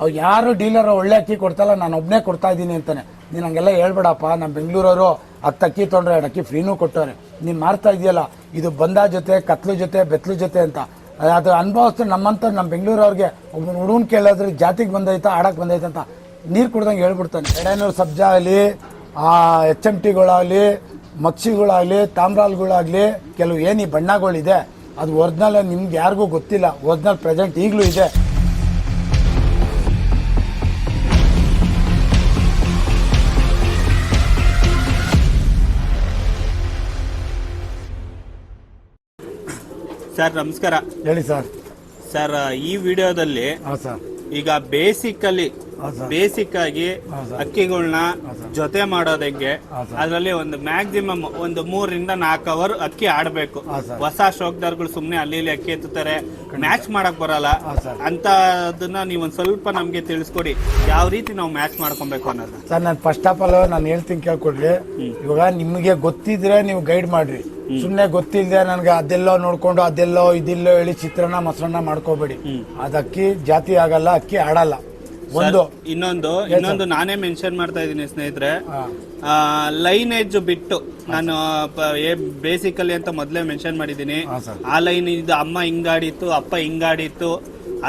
ಅವ್ ಯಾರು ಡೀಲರ್ ಒಳ್ಳೆ ಅಕ್ಕಿ ಕೊಡ್ತಲ್ಲ, ನಾನು ಒಬ್ಬನೇ ಕೊಡ್ತಾ ಇದ್ದೀನಿ ಅಂತಾನೆ. ನೀನ್ ಹಂಗೆಲ್ಲ ಹೇಳ್ಬೇಡಪ್ಪ ನಮ್ಮ ಬೆಂಗಳೂರವರು ಹತ್ತು ಅಕ್ಕಿ ತೊಗೊಂಡ್ರೆ ಎರಡು ಅಕ್ಕಿ ಫ್ರೀನೂ ಕೊಟ್ಟವ್ರೆ. ನೀನು ಮಾರ್ತಾ ಇದೆಯಲ್ಲ ಇದು ಬಂದ ಜೊತೆ, ಕತ್ಲು ಜೊತೆ, ಬೆತ್ಲು ಜೊತೆ ಅಂತ. ಅದು ಅನುಭವಿಸ್ತು ನಮ್ಮಂತ ನಮ್ಮ ಬೆಂಗಳೂರವ್ರಿಗೆ ಒಬ್ಬ ಹುಡುಗನ್ ಕೇಳಿದ್ರೆ ಜಾತಿಗೆ ಬಂದೈತಾ ಆಡಕ್ಕೆ ಬಂದೈತೆ ಅಂತ ನೀರು ಕುಡ್ದಂಗೆ ಹೇಳ್ಬಿಡ್ತಾನೆ. ಎಡೆನೂರು ಸಬ್ಜಾ ಆಗಲಿ ಎಚ್ ಎಂ ಟಿಗಳಾಗಲಿ ಮಕ್ಷಿಗಳಾಗಲಿ ತಾಮ್ರಾಲ್ಗಳಾಗಲಿ, ಕೆಲವು ಏನು ಈ ಬಣ್ಣಗಳಿದೆ, ಅದು ಒರಿಜಿನಲ್ ನಿಮ್ಗೆ ಯಾರಿಗೂ ಗೊತ್ತಿಲ್ಲ. ಒರಿಜಿನಲ್ ಪ್ರೆಸೆಂಟ್ ಈಗಲೂ ಇದೆ. ಸರ್ ನಮಸ್ಕಾರ. ಹೇಳಿ ಸರ್. ಸರ್ ಈ ವಿಡಿಯೋದಲ್ಲಿ ಹಾಂ ಸರ್. ಈಗ ಬೇಸಿಕಲಿ ಬೇಸಿಕ್ ಆಗಿ ಅಕ್ಕಿಗಳನ್ನ ಜೊತೆ ಮಾಡೋದ್ ಹೆಂಗೆ ಹಾ, ಸರ್. ಅದರಲ್ಲಿ ಒಂದು ಮ್ಯಾಕ್ಸಿಮಮ್ ಒಂದು ಮೂರರಿಂದ ನಾಲ್ಕು ಅವರ್ ಅಕ್ಕಿ ಆಡಬೇಕು. ಹೊಸ ಶೋಕ್ದಾರ್ಗಳು ಸುಮ್ಮನೆ ಅಲ್ಲಿ ಇಲ್ಲಿ ಅಕ್ಕಿ ಎತ್ತುತ್ತಾರೆ. ಮ್ಯಾಚ್ ಮಾಡಕ್ ಬರಲ್ಲ. ಅಂತ ಅದನ್ನ ಅಂತದನ್ನ ನೀವು ಸ್ವಲ್ಪ ನಮಗೆ ತಿಳಿಸ್ಕೊಡಿ. ಯಾವ ರೀತಿ ನಾವು ಮ್ಯಾಚ್ ಮಾಡ್ಕೊಬೇಕು ಅನ್ನೋದು ಸರ್ ನಾನು ಫಸ್ಟ್ ಆಫ್ ಆಲ್ ನಾನು ಹೇಳ್ತೀನಿ ಕೇಳ್ಕೊಡ್ರಿ. ಇವಾಗ ನಿಮಗೆ ಗೊತ್ತಿದ್ರೆ ನೀವು ಗೈಡ್ ಮಾಡ್ರಿ. ಸುಮ್ಮನೆ ಗೊತ್ತಿಲ್ಲದೆ ನನಗೆ ಅದೆಲ್ಲೋ ನೋಡ್ಕೊಂಡು ಅದೆಲ್ಲೋ ಇದಿಲ್ಲೋ ಹೇಳಿ ಚಿತ್ರಾನ್ನ ಮೊಸರನ್ನ ಮಾಡ್ಕೋಬೇಡಿ. ಅದಕ್ಕಿ ಅಕ್ಕಿ ಜಾತಿ ಆಗಲ್ಲ ಅಕ್ಕಿ ಆಡಲ್ಲ. ಒಂದು. ಇನ್ನೊಂದು ಇನ್ನೊಂದು ನಾನೇ ಮೆನ್ಷನ್ ಮಾಡ್ತಾ ಇದ್ದೀನಿ ಸ್ನೇಹಿತರೆ. ಲೈನ್ ಏಜ್ ಬಿಟ್ಟು ನಾನು ಬೇಸಿಕಲಿ ಅಂತ ಮೊದಲೇ ಮೆನ್ಷನ್ ಮಾಡಿದ್ದೀನಿ. ಆ ಲೈನ್ ಇದು ಅಮ್ಮ ಹಿಂಗಾಡಿತ್ತು ಅಪ್ಪ ಹಿಂಗಾಡಿತ್ತು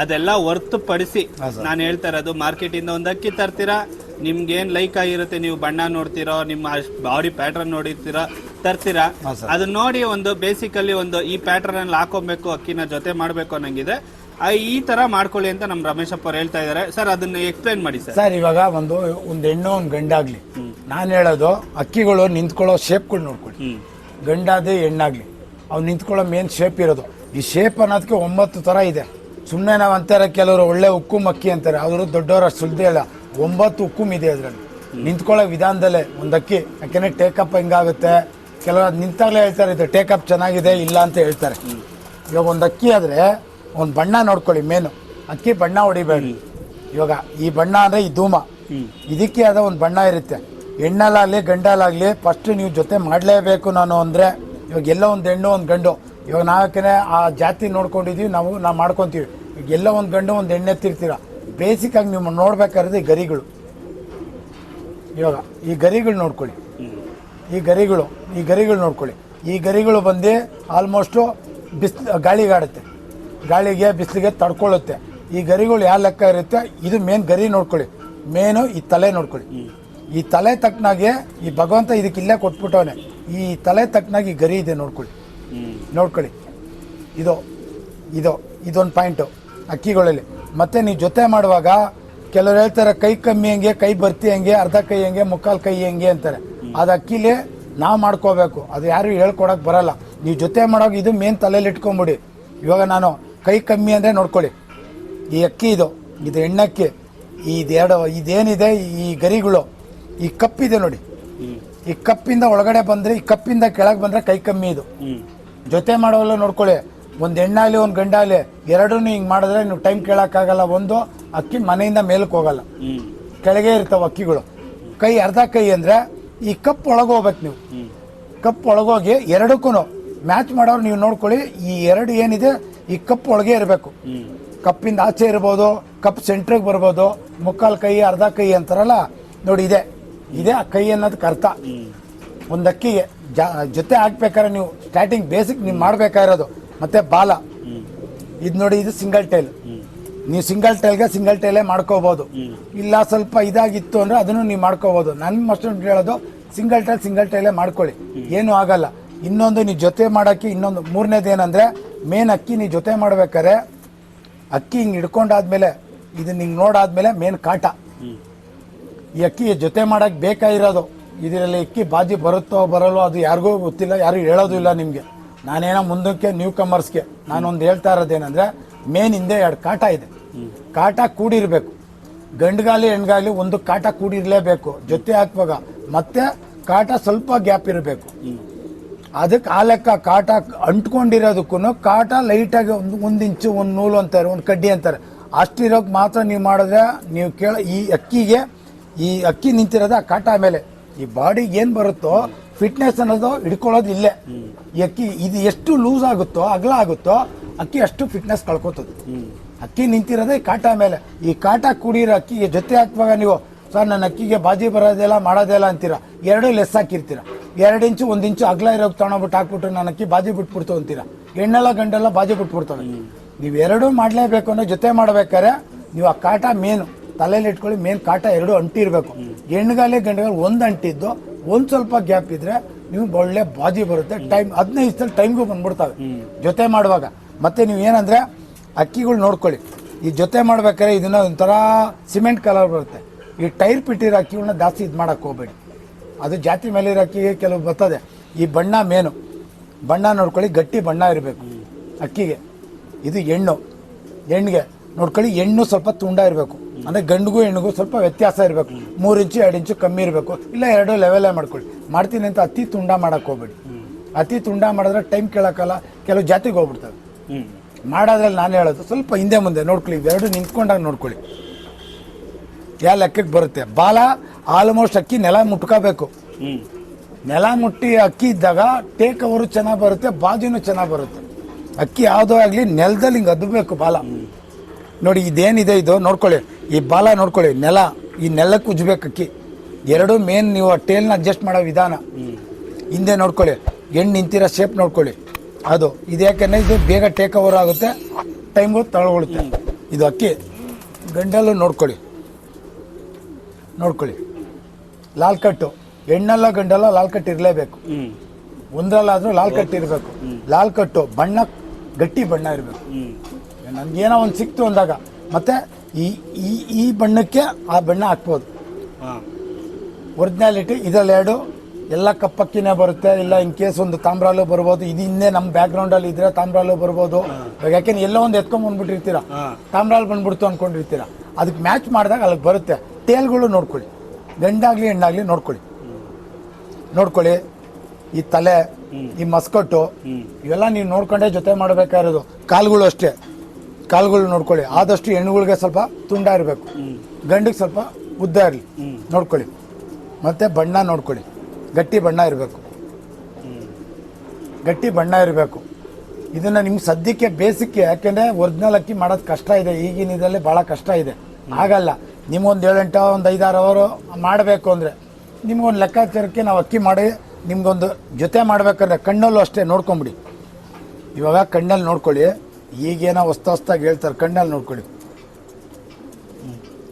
ಅದೆಲ್ಲ ಹೊರ್ತು ಪಡಿಸಿ. ನಾನು ಹೇಳ್ತಾ ಇರೋದು ಮಾರ್ಕೆಟ್ ಇಂದ ಒಂದು ಅಕ್ಕಿ ತರ್ತೀರಾ? ನಿಮ್ಗೆ ಏನ್ ಲೈಕ್ ಆಗಿರುತ್ತೆ? ನೀವು ಬಣ್ಣ ನೋಡ್ತೀರೋ ನಿಮ್ಮ ಬಾಡಿ ಪ್ಯಾಟರ್ನ್ ನೋಡಿರ್ತೀರಾ ತರ್ತೀರಾ? ಅದನ್ನ ನೋಡಿ ಒಂದು ಬೇಸಿಕಲಿ ಒಂದು ಈ ಪ್ಯಾಟರ್ನ್ ಅಲ್ಲಿ ಹಾಕೊಬೇಕು ಅಕ್ಕಿನ ಜೊತೆ ಮಾಡ್ಬೇಕು ಅನ್ನಂಗಿದೆ. ಈ ತರ ಮಾಡ್ಕೊಳ್ಳಿ ಅಂತ ನಮ್ ರಮೇಶಪ್ಪ ಅವ್ರು ಹೇಳ್ತಾ ಇದಾರೆ. ಸರ್ ಅದನ್ನ ಎಕ್ಸ್ಪ್ಲೈನ್ ಮಾಡಿ ಸರ್. ಸರ್ ಇವಾಗ ಒಂದು ಒಂದು ಹೆಣ್ಣು ಒಂದು ಗಂಡಾಗ್ಲಿ. ನಾನು ಹೇಳೋದು ಅಕ್ಕಿಗಳು ನಿಂತ್ಕೊಳ್ಳೋ ಶೇಪ್ಗಳು ನೋಡ್ಕೊಳ್ಳಿ. ಗಂಡಾದೆ ಹೆಣ್ಣಾಗ್ಲಿ. ಅವು ನಿಂತ್ಕೊಳ್ಳೋ ಮೇನ್ ಶೇಪ್ ಇರೋದು. ಈ ಶೇಪ್ ಅನ್ನೋದಕ್ಕೆ ಒಂಬತ್ತು ಥರ ಇದೆ. ಸುಮ್ಮನೆ ನಾವು ಅಂತಾರೆ ಕೆಲವರು ಒಳ್ಳೆ ಉಕ್ಕುಮ್ ಅಕ್ಕಿ ಅಂತಾರೆ. ಅವರು ದೊಡ್ಡವರ ಸುಲ್ದೇ ಇಲ್ಲ. ಒಂಬತ್ತು ಉಕ್ಕುಮ್ ಇದೆ ಅದರಲ್ಲಿ. ನಿಂತ್ಕೊಳ್ಳೋ ವಿಧಾನದಲ್ಲೇ ಒಂದು ಅಕ್ಕಿ. ಯಾಕೆಂದ್ರೆ ಟೇಕಪ್ ಹೆಂಗಾಗುತ್ತೆ? ಕೆಲವರು ನಿಂತಾಗಲೇ ಹೇಳ್ತಾರೆ ಇದು ಟೇಕಪ್ ಚೆನ್ನಾಗಿದೆ ಇಲ್ಲ ಅಂತ ಹೇಳ್ತಾರೆ. ಇವಾಗ ಒಂದು ಅಕ್ಕಿ ಆದರೆ ಒಂದು ಬಣ್ಣ ನೋಡ್ಕೊಳ್ಳಿ ಮೇನು ಅಕ್ಕಿ ಬಣ್ಣ ಹೊಡಿಬೇಡಿ. ಇವಾಗ ಈ ಬಣ್ಣ ಅಂದರೆ ಈ ಧೂಮ. ಇದಕ್ಕೆ ಆದ ಒಂದು ಬಣ್ಣ ಇರುತ್ತೆ. ಹೆಣ್ಣಲ್ಲಾಗಲಿ ಗಂಡಲಾಗಲಿ ಫಸ್ಟ್ ನೀವು ಜೊತೆ ಮಾಡಲೇಬೇಕು ನಾನು ಅಂದರೆ ಇವಾಗ ಎಲ್ಲ ಒಂದು ಹೆಣ್ಣು ಒಂದು ಗಂಡು. ಇವಾಗ ನಾಲ್ಕನೇ ಆ ಜಾತಿ ನೋಡ್ಕೊಂಡಿದೀವಿ ನಾವು ನಾವು ಮಾಡ್ಕೊತೀವಿ. ಈಗ ಎಲ್ಲ ಒಂದು ಗಂಡು ಒಂದು ಹೆಣ್ಣು ಎತ್ತಿರ್ತೀರ? ಬೇಸಿಕ್ಕಾಗಿ ನೀವು ನೋಡ್ಬೇಕಾದ್ರೆ ಈ ಗರಿಗಳು. ಇವಾಗ ಈ ಗರಿಗಳು ನೋಡ್ಕೊಳ್ಳಿ. ಈ ಗರಿಗಳು ಈ ಗರಿಗಳು ನೋಡ್ಕೊಳ್ಳಿ. ಈ ಗರಿಗಳು ಬಂದು ಆಲ್ಮೋಸ್ಟು ಬಿಸ್ ಗಾಳಿಗಾಡುತ್ತೆ. ಗಾಳಿಗೆ, ಬಿಸಿಲಿಗೆ ತಡ್ಕೊಳ್ಳುತ್ತೆ. ಈ ಗರಿಗಳು ಯಾವ ಲೆಕ್ಕ ಇರುತ್ತೆ? ಇದು ಮೇನ್ ಗರಿ ನೋಡ್ಕೊಳ್ಳಿ. ಮೇನು ಈ ತಲೆ ನೋಡ್ಕೊಳ್ಳಿ. ಈ ತಲೆ ತಕ್ಕನಾಗೆ ಈ ಭಗವಂತ ಇದಕ್ಕೆ ಇಲ್ಲೇ ಕೊಟ್ಬಿಟ್ಟವನೆ. ಈ ತಲೆ ತಕ್ಕನಾಗಿ ಗರಿ ಇದೆ ನೋಡ್ಕೊಳ್ಳಿ. ನೋಡ್ಕೊಳ್ಳಿ. ಇದು ಇದು, ಇದೊಂದು ಪಾಯಿಂಟು ಅಕ್ಕಿಗಳಲ್ಲಿ. ಮತ್ತೆ ನೀವು ಜೊತೆ ಮಾಡುವಾಗ ಕೆಲವ್ರು ಹೇಳ್ತಾರೆ, ಕೈ ಕಮ್ಮಿ ಹೆಂಗೆ, ಕೈ ಬರ್ತಿ ಹೆಂಗೆ, ಅರ್ಧ ಕೈ ಹೆಂಗೆ, ಮುಕ್ಕಾಲು ಕೈ ಹೆಂಗೆ ಅಂತಾರೆ. ಅದು ಅಕ್ಕಿಲಿ ನಾವು ಮಾಡ್ಕೋಬೇಕು. ಅದು ಯಾರು ಹೇಳ್ಕೊಡಕ್ ಬರಲ್ಲ. ನೀವು ಜೊತೆ ಮಾಡೋವಾಗ ಇದು ಮೇನ್ ತಲೆಯಲ್ಲಿ ಇಟ್ಕೊಂಬಿಡಿ. ಇವಾಗ ನಾನು ಕೈ ಕಮ್ಮಿ ಅಂದರೆ ನೋಡ್ಕೊಳ್ಳಿ. ಈ ಅಕ್ಕಿ ಇದು ಇದು ಹೆಣ್ಣಕ್ಕಿ ಇದೆರಡು, ಇದೇನಿದೆ ಈ ಗರಿಗಳು, ಈ ಕಪ್ಪಿದೆ ನೋಡಿ. ಈ ಕಪ್ಪಿಂದ ಒಳಗಡೆ ಬಂದರೆ, ಈ ಕಪ್ಪಿಂದ ಕೆಳಗೆ ಬಂದರೆ ಕೈ ಕಮ್ಮಿ ಇದು. ಜೊತೆ ಮಾಡೋಲ್ಲ ನೋಡ್ಕೊಳ್ಳಿ. ಒಂದು ಹೆಣ್ಣಾಗಲಿ ಒಂದು ಗಂಡಾಗಲಿ ಎರಡೂ ಹಿಂಗೆ ಮಾಡಿದ್ರೆ ನೀವು ಟೈಮ್ ಕೇಳೋಕ್ಕಾಗಲ್ಲ. ಒಂದು ಅಕ್ಕಿ ಮನೆಯಿಂದ ಮೇಲಕ್ಕೆ ಹೋಗಲ್ಲ. ಕೆಳಗೆ ಇರ್ತಾವೆ ಅಕ್ಕಿಗಳು. ಕೈ, ಅರ್ಧ ಕೈ ಅಂದರೆ ಈ ಕಪ್ ಒಳಗೆ ಹೋಗ್ಬೇಕು ನೀವು. ಕಪ್ ಒಳಗೋಗಿ ಎರಡಕ್ಕೂ ಮ್ಯಾಚ್ ಮಾಡೋರು ನೀವು ನೋಡ್ಕೊಳ್ಳಿ. ಈ ಎರಡು ಏನಿದೆ ಈ ಕಪ್ ಒಳಗೆ ಇರಬೇಕು. ಕಪ್ಪಿಂದ ಆಚೆ ಇರ್ಬೋದು, ಕಪ್ ಸೆಂಟ್ರಿಗೆ ಬರ್ಬೋದು, ಮುಕ್ಕಾಲು ಕೈ, ಅರ್ಧ ಕೈ ಅಂತಾರಲ್ಲ, ನೋಡಿ ಇದೆ. ಇದೆ ಆ ಕೈ ಅನ್ನೋದಕ್ಕೆ ಅರ್ಥ. ಒಂದು ಅಕ್ಕಿಗೆ ಜೊತೆ ಹಾಕ್ಬೇಕಾದ್ರೆ ನೀವು ಸ್ಟಾರ್ಟಿಂಗ್ ಬೇಸಿಕ್ ನೀವು ಮಾಡ್ಬೇಕಾಗಿರೋದು ಮತ್ತೆ ಬಾಲ. ಇದು ನೋಡಿ, ಇದು ಸಿಂಗಲ್ ಟೈಲ್ ನೀವು ಸಿಂಗಲ್ ಟೈಲ್ಗೆ ಸಿಂಗಲ್ ಟೈಲೇ ಮಾಡ್ಕೋಬೋದು. ಹ್ಮ್. ಇಲ್ಲ ಸ್ವಲ್ಪ ಇದಾಗಿತ್ತು ಅಂದ್ರೆ ಅದನ್ನು ನೀವು ಮಾಡ್ಕೋಬೋದು. ನನ್ನ ಮಸ್ಟ್ ಹೇಳೋದು ಸಿಂಗಲ್ ಟೈಲ್ ಸಿಂಗಲ್ ಟೈಲೇ ಮಾಡ್ಕೊಳ್ಳಿ. ಏನೂ ಆಗಲ್ಲ. ಇನ್ನೊಂದು ನೀವು ಜೊತೆ ಮಾಡೋಕ್ಕೆ ಇನ್ನೊಂದು ಮೂರನೇದು ಏನಂದರೆ, ಮೇನ್ ಅಕ್ಕಿ ನೀವು ಜೊತೆ ಮಾಡ್ಬೇಕಾದ್ರೆ, ಅಕ್ಕಿ ಹಿಂಗೆ ಹಿಡ್ಕೊಂಡಾದ್ಮೇಲೆ, ಇದನ್ನ ಹಿಂಗೆ ನೋಡಾದ್ಮೇಲೆ ಮೇನ್ ಕಾಟ. ಈ ಅಕ್ಕಿ ಜೊತೆ ಮಾಡೋಕ್ಕೆ ಬೇಕಾಗಿರೋದು ಇದರಲ್ಲಿ ಅಕ್ಕಿ ಬಾಜಿ ಬರುತ್ತೋ ಬರಲ್ಲೋ ಅದು ಯಾರಿಗೂ ಗೊತ್ತಿಲ್ಲ ಯಾರು ಹೇಳೋದು ಇಲ್ಲ ನಿಮಗೆ. ನಾನೇನೋ ಮುಂದಕ್ಕೆ ನ್ಯೂ ಕಮರ್ಸ್ಗೆ ನಾನೊಂದು ಹೇಳ್ತಾ ಇರೋದೇನೆಂದರೆ ಮೇನ್ ಹಿಂದೆ ಎರಡು ಕಾಟ ಇದೆ. ಕಾಟ ಕೂಡಿರಬೇಕು. ಗಂಡಗಾಲಿ ಹೆಣ್ಗಾಲಿ ಒಂದು ಕಾಟ ಕೂಡಿರಲೇಬೇಕು. ಜೊತೆ ಹಾಕುವಾಗ ಮತ್ತೆ ಕಾಟ ಸ್ವಲ್ಪ ಗ್ಯಾಪ್ ಇರಬೇಕು. ಅದಕ್ಕೆ ಆ ಲೆಕ್ಕ ಕಾಟ ಅಂಟ್ಕೊಂಡಿರೋದಕ್ಕೂ ಕಾಟ ಲೈಟಾಗಿ ಒಂದು ಒಂದು ಇಂಚು, ಒಂದು ನೂಲು ಅಂತಾರೆ, ಒಂದು ಕಡ್ಡಿ ಅಂತಾರೆ. ಅಷ್ಟಿರೋಕೆ ಮಾತ್ರ ನೀವು ಮಾಡಿದ್ರೆ ನೀವು ಕೇಳ ಈ ಅಕ್ಕಿಗೆ, ಈ ಅಕ್ಕಿ ನಿಂತಿರೋದು ಆ ಕಾಟ ಮೇಲೆ. ಈ ಬಾಡಿಗೆ ಏನು ಬರುತ್ತೋ ಫಿಟ್ನೆಸ್ ಅನ್ನೋದು ಹಿಡ್ಕೊಳ್ಳೋದು ಇಲ್ಲೇ. ಈ ಅಕ್ಕಿ ಇದು ಎಷ್ಟು ಲೂಸ್ ಆಗುತ್ತೋ, ಅಗಲ ಆಗುತ್ತೋ, ಅಕ್ಕಿ ಅಷ್ಟು ಫಿಟ್ನೆಸ್ ಕಳ್ಕೊತದೆ. ಅಕ್ಕಿ ನಿಂತಿರೋದೇ ಈ ಕಾಟ ಮೇಲೆ. ಈ ಕಾಟ ಕುಡಿರೋ ಅಕ್ಕಿಗೆ ಜೊತೆ ಹಾಕುವಾಗ ನೀವು, ಸರ್, ನನ್ನ ಅಕ್ಕಿಗೆ ಬಾಜಿ ಬರೋದೆಲ್ಲ ಮಾಡೋದೆಲ್ಲ ಅಂತೀರ? ಎರಡು ಲೆಸ್ ಹಾಕಿರ್ತೀರ? ಎರಡು ಇಂಚು ಒಂದು ಇಂಚು ಅಗ್ಲ ಇರೋ ತಗೊಂಡ್ಬಿಟ್ಟು ಹಾಕ್ಬಿಟ್ಟು ನಾನು ಅಕ್ಕಿ ಬಾಜಿ ಬಿಟ್ಬಿಡ್ತು ಅಂತೀರ. ಹೆಣ್ಣೆಲ್ಲ ಗಂಡೆಲ್ಲ ಬಾಜಿ ಬಿಟ್ಬಿಡ್ತವೆ. ನೀವು ಎರಡೂ ಮಾಡಲೇಬೇಕು ಅನ್ನೋ ಜೊತೆ ಮಾಡ್ಬೇಕಾದ್ರೆ ನೀವು ಆ ಕಾಟ ಮೇನು ತಲೆಯಲ್ಲಿ ಇಟ್ಕೊಳ್ಳಿ ಮೇನ್ ಕಾಟ ಎರಡು ಅಂಟಿರ್ಬೇಕು ಹೆಣ್ಗಾಲಿ ಗಂಡಗಾಲ ಒಂದು ಅಂಟಿದ್ದು ಒಂದು ಸ್ವಲ್ಪ ಗ್ಯಾಪ್ ಇದ್ರೆ ನೀವು ಒಳ್ಳೆ ಬಾಜಿ ಬರುತ್ತೆ. ಟೈಮ್ ಹದಿನೈದು ದಿವಸದಲ್ಲಿ ಟೈಮ್ಗೂ ಬಂದ್ಬಿಡ್ತವೆ. ಜೊತೆ ಮಾಡುವಾಗ. ಮತ್ತೆ ನೀವು ಏನಂದ್ರೆ ಅಕ್ಕಿಗಳು ನೋಡ್ಕೊಳ್ಳಿ. ಈ ಜೊತೆ ಮಾಡ್ಬೇಕಾದ್ರೆ ಇದನ್ನ ಒಂಥರ ಸಿಮೆಂಟ್ ಕಲರ್ ಬರುತ್ತೆ. ಈ ಟೈರ್ ಪಿಟ್ಟಿರೋ ಅಕ್ಕಿಗಳನ್ನ ಜಾಸ್ತಿ ಇದು ಮಾಡಕ್ ಹೋಗ್ಬೇಡಿ. ಅದು ಜಾತಿ ಮೇಲೆ ಇರೋ ಅಕ್ಕಿಗೆ ಕೆಲವು ಬರ್ತದೆ. ಈ ಬಣ್ಣ ಮೇನು. ಬಣ್ಣ ನೋಡ್ಕೊಳ್ಳಿ ಗಟ್ಟಿ ಬಣ್ಣ ಇರಬೇಕು. ಅಕ್ಕಿಗೆ. ಇದು ಹೆಣ್ಣು. ಹೆಣ್ಣಿಗೆ ನೋಡ್ಕೊಳ್ಳಿ ಹೆಣ್ಣು ಸ್ವಲ್ಪ ತುಂಡ ಇರಬೇಕು. ಅಂದರೆ ಗಂಡಿಗೂ ಹೆಣ್ಣಿಗೂ ಸ್ವಲ್ಪ ವ್ಯತ್ಯಾಸ ಇರಬೇಕು. ಮೂರು ಇಂಚು ಎರಡು ಇಂಚು ಕಮ್ಮಿ ಇರಬೇಕು. ಇಲ್ಲ ಎರಡು ಲೆವೆಲೇ ಮಾಡ್ಕೊಳ್ಳಿ. ಮಾಡ್ತೀನಿ ಅಂತ ಅತಿ ತುಂಡ ಮಾಡಕ್ಕೆ ಹೋಗ್ಬೇಡಿ. ಅತಿ ತುಂಡ ಮಾಡಿದ್ರೆ ಟೈಮ್ ಕೇಳೋಕ್ಕಲ್ಲ. ಕೆಲವು ಜಾತಿಗೆ ಹೋಗ್ಬಿಡ್ತವೆ. ಮಾಡೋದ್ರಲ್ಲಿ ನಾನು ಹೇಳೋದು ಸ್ವಲ್ಪ ಹಿಂದೆ ಮುಂದೆ ನೋಡ್ಕೊಳ್ಳಿ. ಇವೆರಡು ನಿಂತ್ಕೊಂಡಾಗ ನೋಡ್ಕೊಳ್ಳಿ. ಯಾವ ಲೆಕ್ಕಕ್ಕೆ ಬರುತ್ತೆ? ಬಾಲ ಆಲ್ಮೋಸ್ಟ್ ಅಕ್ಕಿ ನೆಲ ಮುಟ್ಕೋಬೇಕು. ನೆಲ ಮುಟ್ಟಿ ಅಕ್ಕಿ ಇದ್ದಾಗ ಟೇಕ್ ಅವರು ಚೆನ್ನಾಗಿ ಬರುತ್ತೆ ಬಾಜುನು ಚೆನ್ನಾಗಿ ಬರುತ್ತೆ. ಅಕ್ಕಿ ಯಾವುದೋ ಆಗಲಿ ನೆಲದಲ್ಲಿ ಹಿಂಗೆ ಅದ್ಬೇಕು ಬಾಲ. ನೋಡಿ ಇದೇನಿದೆ ಇದು? ನೋಡ್ಕೊಳ್ಳಿ. ಈ ಬಾಲ ನೋಡ್ಕೊಳ್ಳಿ ನೆಲ. ಈ ನೆಲಕ್ಕೆ ಉಜ್ಬೇಕು ಅಕ್ಕಿ. ಎರಡು ಮೇನ್ ನೀವು ಟೇಲ್ನ ಅಡ್ಜಸ್ಟ್ ಮಾಡೋ ವಿಧಾನ. ಹಿಂದೆ ನೋಡ್ಕೊಳ್ಳಿ. ಹೆಣ್ಣು ನಿಂತಿರೋ ಶೇಪ್ ನೋಡ್ಕೊಳ್ಳಿ. ಅದು. ಇದು ಯಾಕೆಂದರೆ ಇದು ಬೇಗ ಟೇಕ್ ಓವರ್ ಆಗುತ್ತೆ ಟೈಮು ತಗೊಳ್ಳುತ್ತೆ ಇದು ಅಕ್ಕಿ. ಗಂಡಲ್ಲೂ ನೋಡ್ಕೊಳ್ಳಿ. ನೋಡ್ಕೊಳ್ಳಿ. ಲಾಲ್ ಕಟ್ಟು ಹೆಣ್ಣಲ್ಲ ಗಂಡಲ್ಲ ಲಾಲ್ ಕಟ್ಟು ಇರಲೇಬೇಕು. ಒಂದ್ರಲ್ಲಾದ್ರೂ ಲಾಲ್ ಇರಬೇಕು. ಲಾಲ್ ಕಟ್ಟು ಬಣ್ಣ ಗಟ್ಟಿ ಬಣ್ಣ ಇರಬೇಕು. ನನ್ಗೇನೋ ಒಂದು ಸಿಕ್ತು ಅಂದಾಗ ಮತ್ತೆ ಈ ಈ ಈ ಬಣ್ಣಕ್ಕೆ ಆ ಬಣ್ಣ ಹಾಕ್ಬೋದು. ಒರಿಜಿನಾಲಿಟಿ ಇದರಲ್ಲಿ ಎರಡು ಎಲ್ಲ ಕಪ್ಪಕ್ಕಿನೇ ಬರುತ್ತೆ ಇಲ್ಲ ಇನ್ ಕೇಸ್ ಒಂದು ತಾಮ್ರಾಲು ಬರ್ಬೋದು ಇದು ಹಿಂದೆ ನಮ್ಮ ಬ್ಯಾಕ್ಗ್ರೌಂಡ್ ಅಲ್ಲಿ ಇದ್ರೆ ತಾಮ್ರಾಲು ಬರ್ಬೋದು. ಯಾಕೆಂದ್ರೆ ಎಲ್ಲೋ ಒಂದು ಎತ್ಕೊಂಡ್ ಬಂದ್ಬಿಟ್ಟಿರ್ತೀರಾ? ತಾಮ್ರಾಲ್ ಬಂದ್ಬಿಡ್ತು ಅನ್ಕೊಂಡಿರ್ತೀರ? ಅದಕ್ಕೆ ಮ್ಯಾಚ್ ಮಾಡಿದಾಗ ಅಲ್ಲಿಗೆ ಬರುತ್ತೆ. ಟೇಲ್ಗಳು ನೋಡ್ಕೊಳ್ಳಿ. ಗಂಡಾಗಲಿ ಹೆಣ್ಣಾಗ್ಲಿ ನೋಡ್ಕೊಳ್ಳಿ. ನೋಡ್ಕೊಳ್ಳಿ, ಈ ತಲೆ, ಈ ಮಸ್ಕಟ್ಟು, ಇವೆಲ್ಲ ನೀವು ನೋಡ್ಕೊಂಡೇ ಜೊತೆ ಮಾಡಬೇಕಾಗಿರೋದು ಕಾಲುಗಳು ಅಷ್ಟೇ. ಕಾಲುಗಳು ನೋಡ್ಕೊಳ್ಳಿ. ಆದಷ್ಟು ಹೆಣ್ಣುಗಳಿಗೆ ಸ್ವಲ್ಪ ತುಂಡ ಇರಬೇಕು. ಗಂಡಿಗೆ ಸ್ವಲ್ಪ ಉದ್ದ ಇರಲಿ. ನೋಡ್ಕೊಳ್ಳಿ. ಮತ್ತೆ ಬಣ್ಣ ನೋಡ್ಕೊಳ್ಳಿ. ಗಟ್ಟಿ ಬಣ್ಣ ಇರಬೇಕು. ಗಟ್ಟಿ ಬಣ್ಣ ಇರಬೇಕು. ಇದನ್ನ ನಿಮ್ಗೆ ಸದ್ಯಕ್ಕೆ ಬೇಸಿಕ್ಕೆ ಯಾಕೆಂದ್ರೆ ಒರಿಜಿನಲ್ ಅಕ್ಕಿ ಮಾಡೋದು ಕಷ್ಟ ಇದೆ. ಈಗಿನ ಇದರಲ್ಲಿ ಭಾಳ ಕಷ್ಟ ಇದೆ. ಆಗಲ್ಲ ನಿಮ್ಗೊಂದು ಏಳೆಂಟು, ಒಂದು ಐದಾರು ಅವರು ಮಾಡಬೇಕು ಅಂದರೆ ನಿಮಗೊಂದು ಲೆಕ್ಕಾಚಾರಕ್ಕೆ ನಾವು ಅಕ್ಕಿ ಮಾಡಿ, ನಿಮಗೊಂದು ಜೊತೆ ಮಾಡಬೇಕಂದ್ರೆ ಕಣ್ಣಲ್ಲೂ ಅಷ್ಟೇ ನೋಡ್ಕೊಂಬಿಡಿ. ಇವಾಗ ಕಣ್ಣಲ್ಲಿ ನೋಡ್ಕೊಳ್ಳಿ. ಈಗೇನೋ ಹೊಸ್ತ ಹೊಸ್ತಾಗಿ ಹೇಳ್ತಾರೆ, ಕಣ್ಣಲ್ಲಿ ನೋಡ್ಕೊಳ್ಳಿ.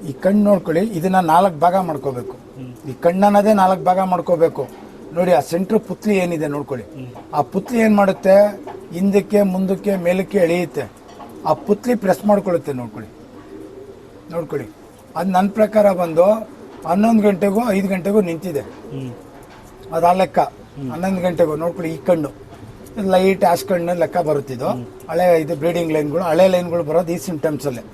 ಈ ಕಣ್ಣು ನೋಡ್ಕೊಳ್ಳಿ, ಇದನ್ನು ನಾಲ್ಕು ಭಾಗ ಮಾಡ್ಕೋಬೇಕು. ಈ ಕಣ್ಣನ್ನದೇ ನಾಲ್ಕು ಭಾಗ ಮಾಡ್ಕೋಬೇಕು. ನೋಡಿ, ಆ ಸೆಂಟ್ರ್ ಪುತ್ಲಿ ಏನಿದೆ ನೋಡ್ಕೊಳ್ಳಿ. ಆ ಪುತ್ಲಿ ಏನು ಮಾಡುತ್ತೆ? ಹಿಂದಕ್ಕೆ, ಮುಂದಕ್ಕೆ, ಮೇಲಕ್ಕೆ ಎಳೆಯುತ್ತೆ. ಆ ಪುತ್ಲಿ ಪ್ರೆಸ್ ಮಾಡ್ಕೊಳ್ಳುತ್ತೆ ನೋಡ್ಕೊಳ್ಳಿ. ನೋಡ್ಕೊಳ್ಳಿ. ಅದು ನನ್ನ ಪ್ರಕಾರ ಬಂದು ಹನ್ನೊಂದು ಗಂಟೆಗೂ ಐದು ಗಂಟೆಗೂ ನಿಂತಿದೆ. ಅದು ಆ ಲೆಕ್ಕ. ಹನ್ನೊಂದು ಗಂಟೆಗೂ ನೋಡ್ಕೊಳ್ಳಿ ಈ ಕಣ್ಣು. ಲೈಟ್ ಆಶ್ ಕಣ್ಣು ಲೆಕ್ಕ ಬರುತ್ತಿದ್ದು ಹಳೆ ಇದು ಬ್ರೀಡಿಂಗ್ ಲೈನ್ಗಳು ಹಳೆ ಲೈನ್ಗಳು ಬರೋದು ಈ ಸಿಂಟಮ್ಸಲ್ಲೇ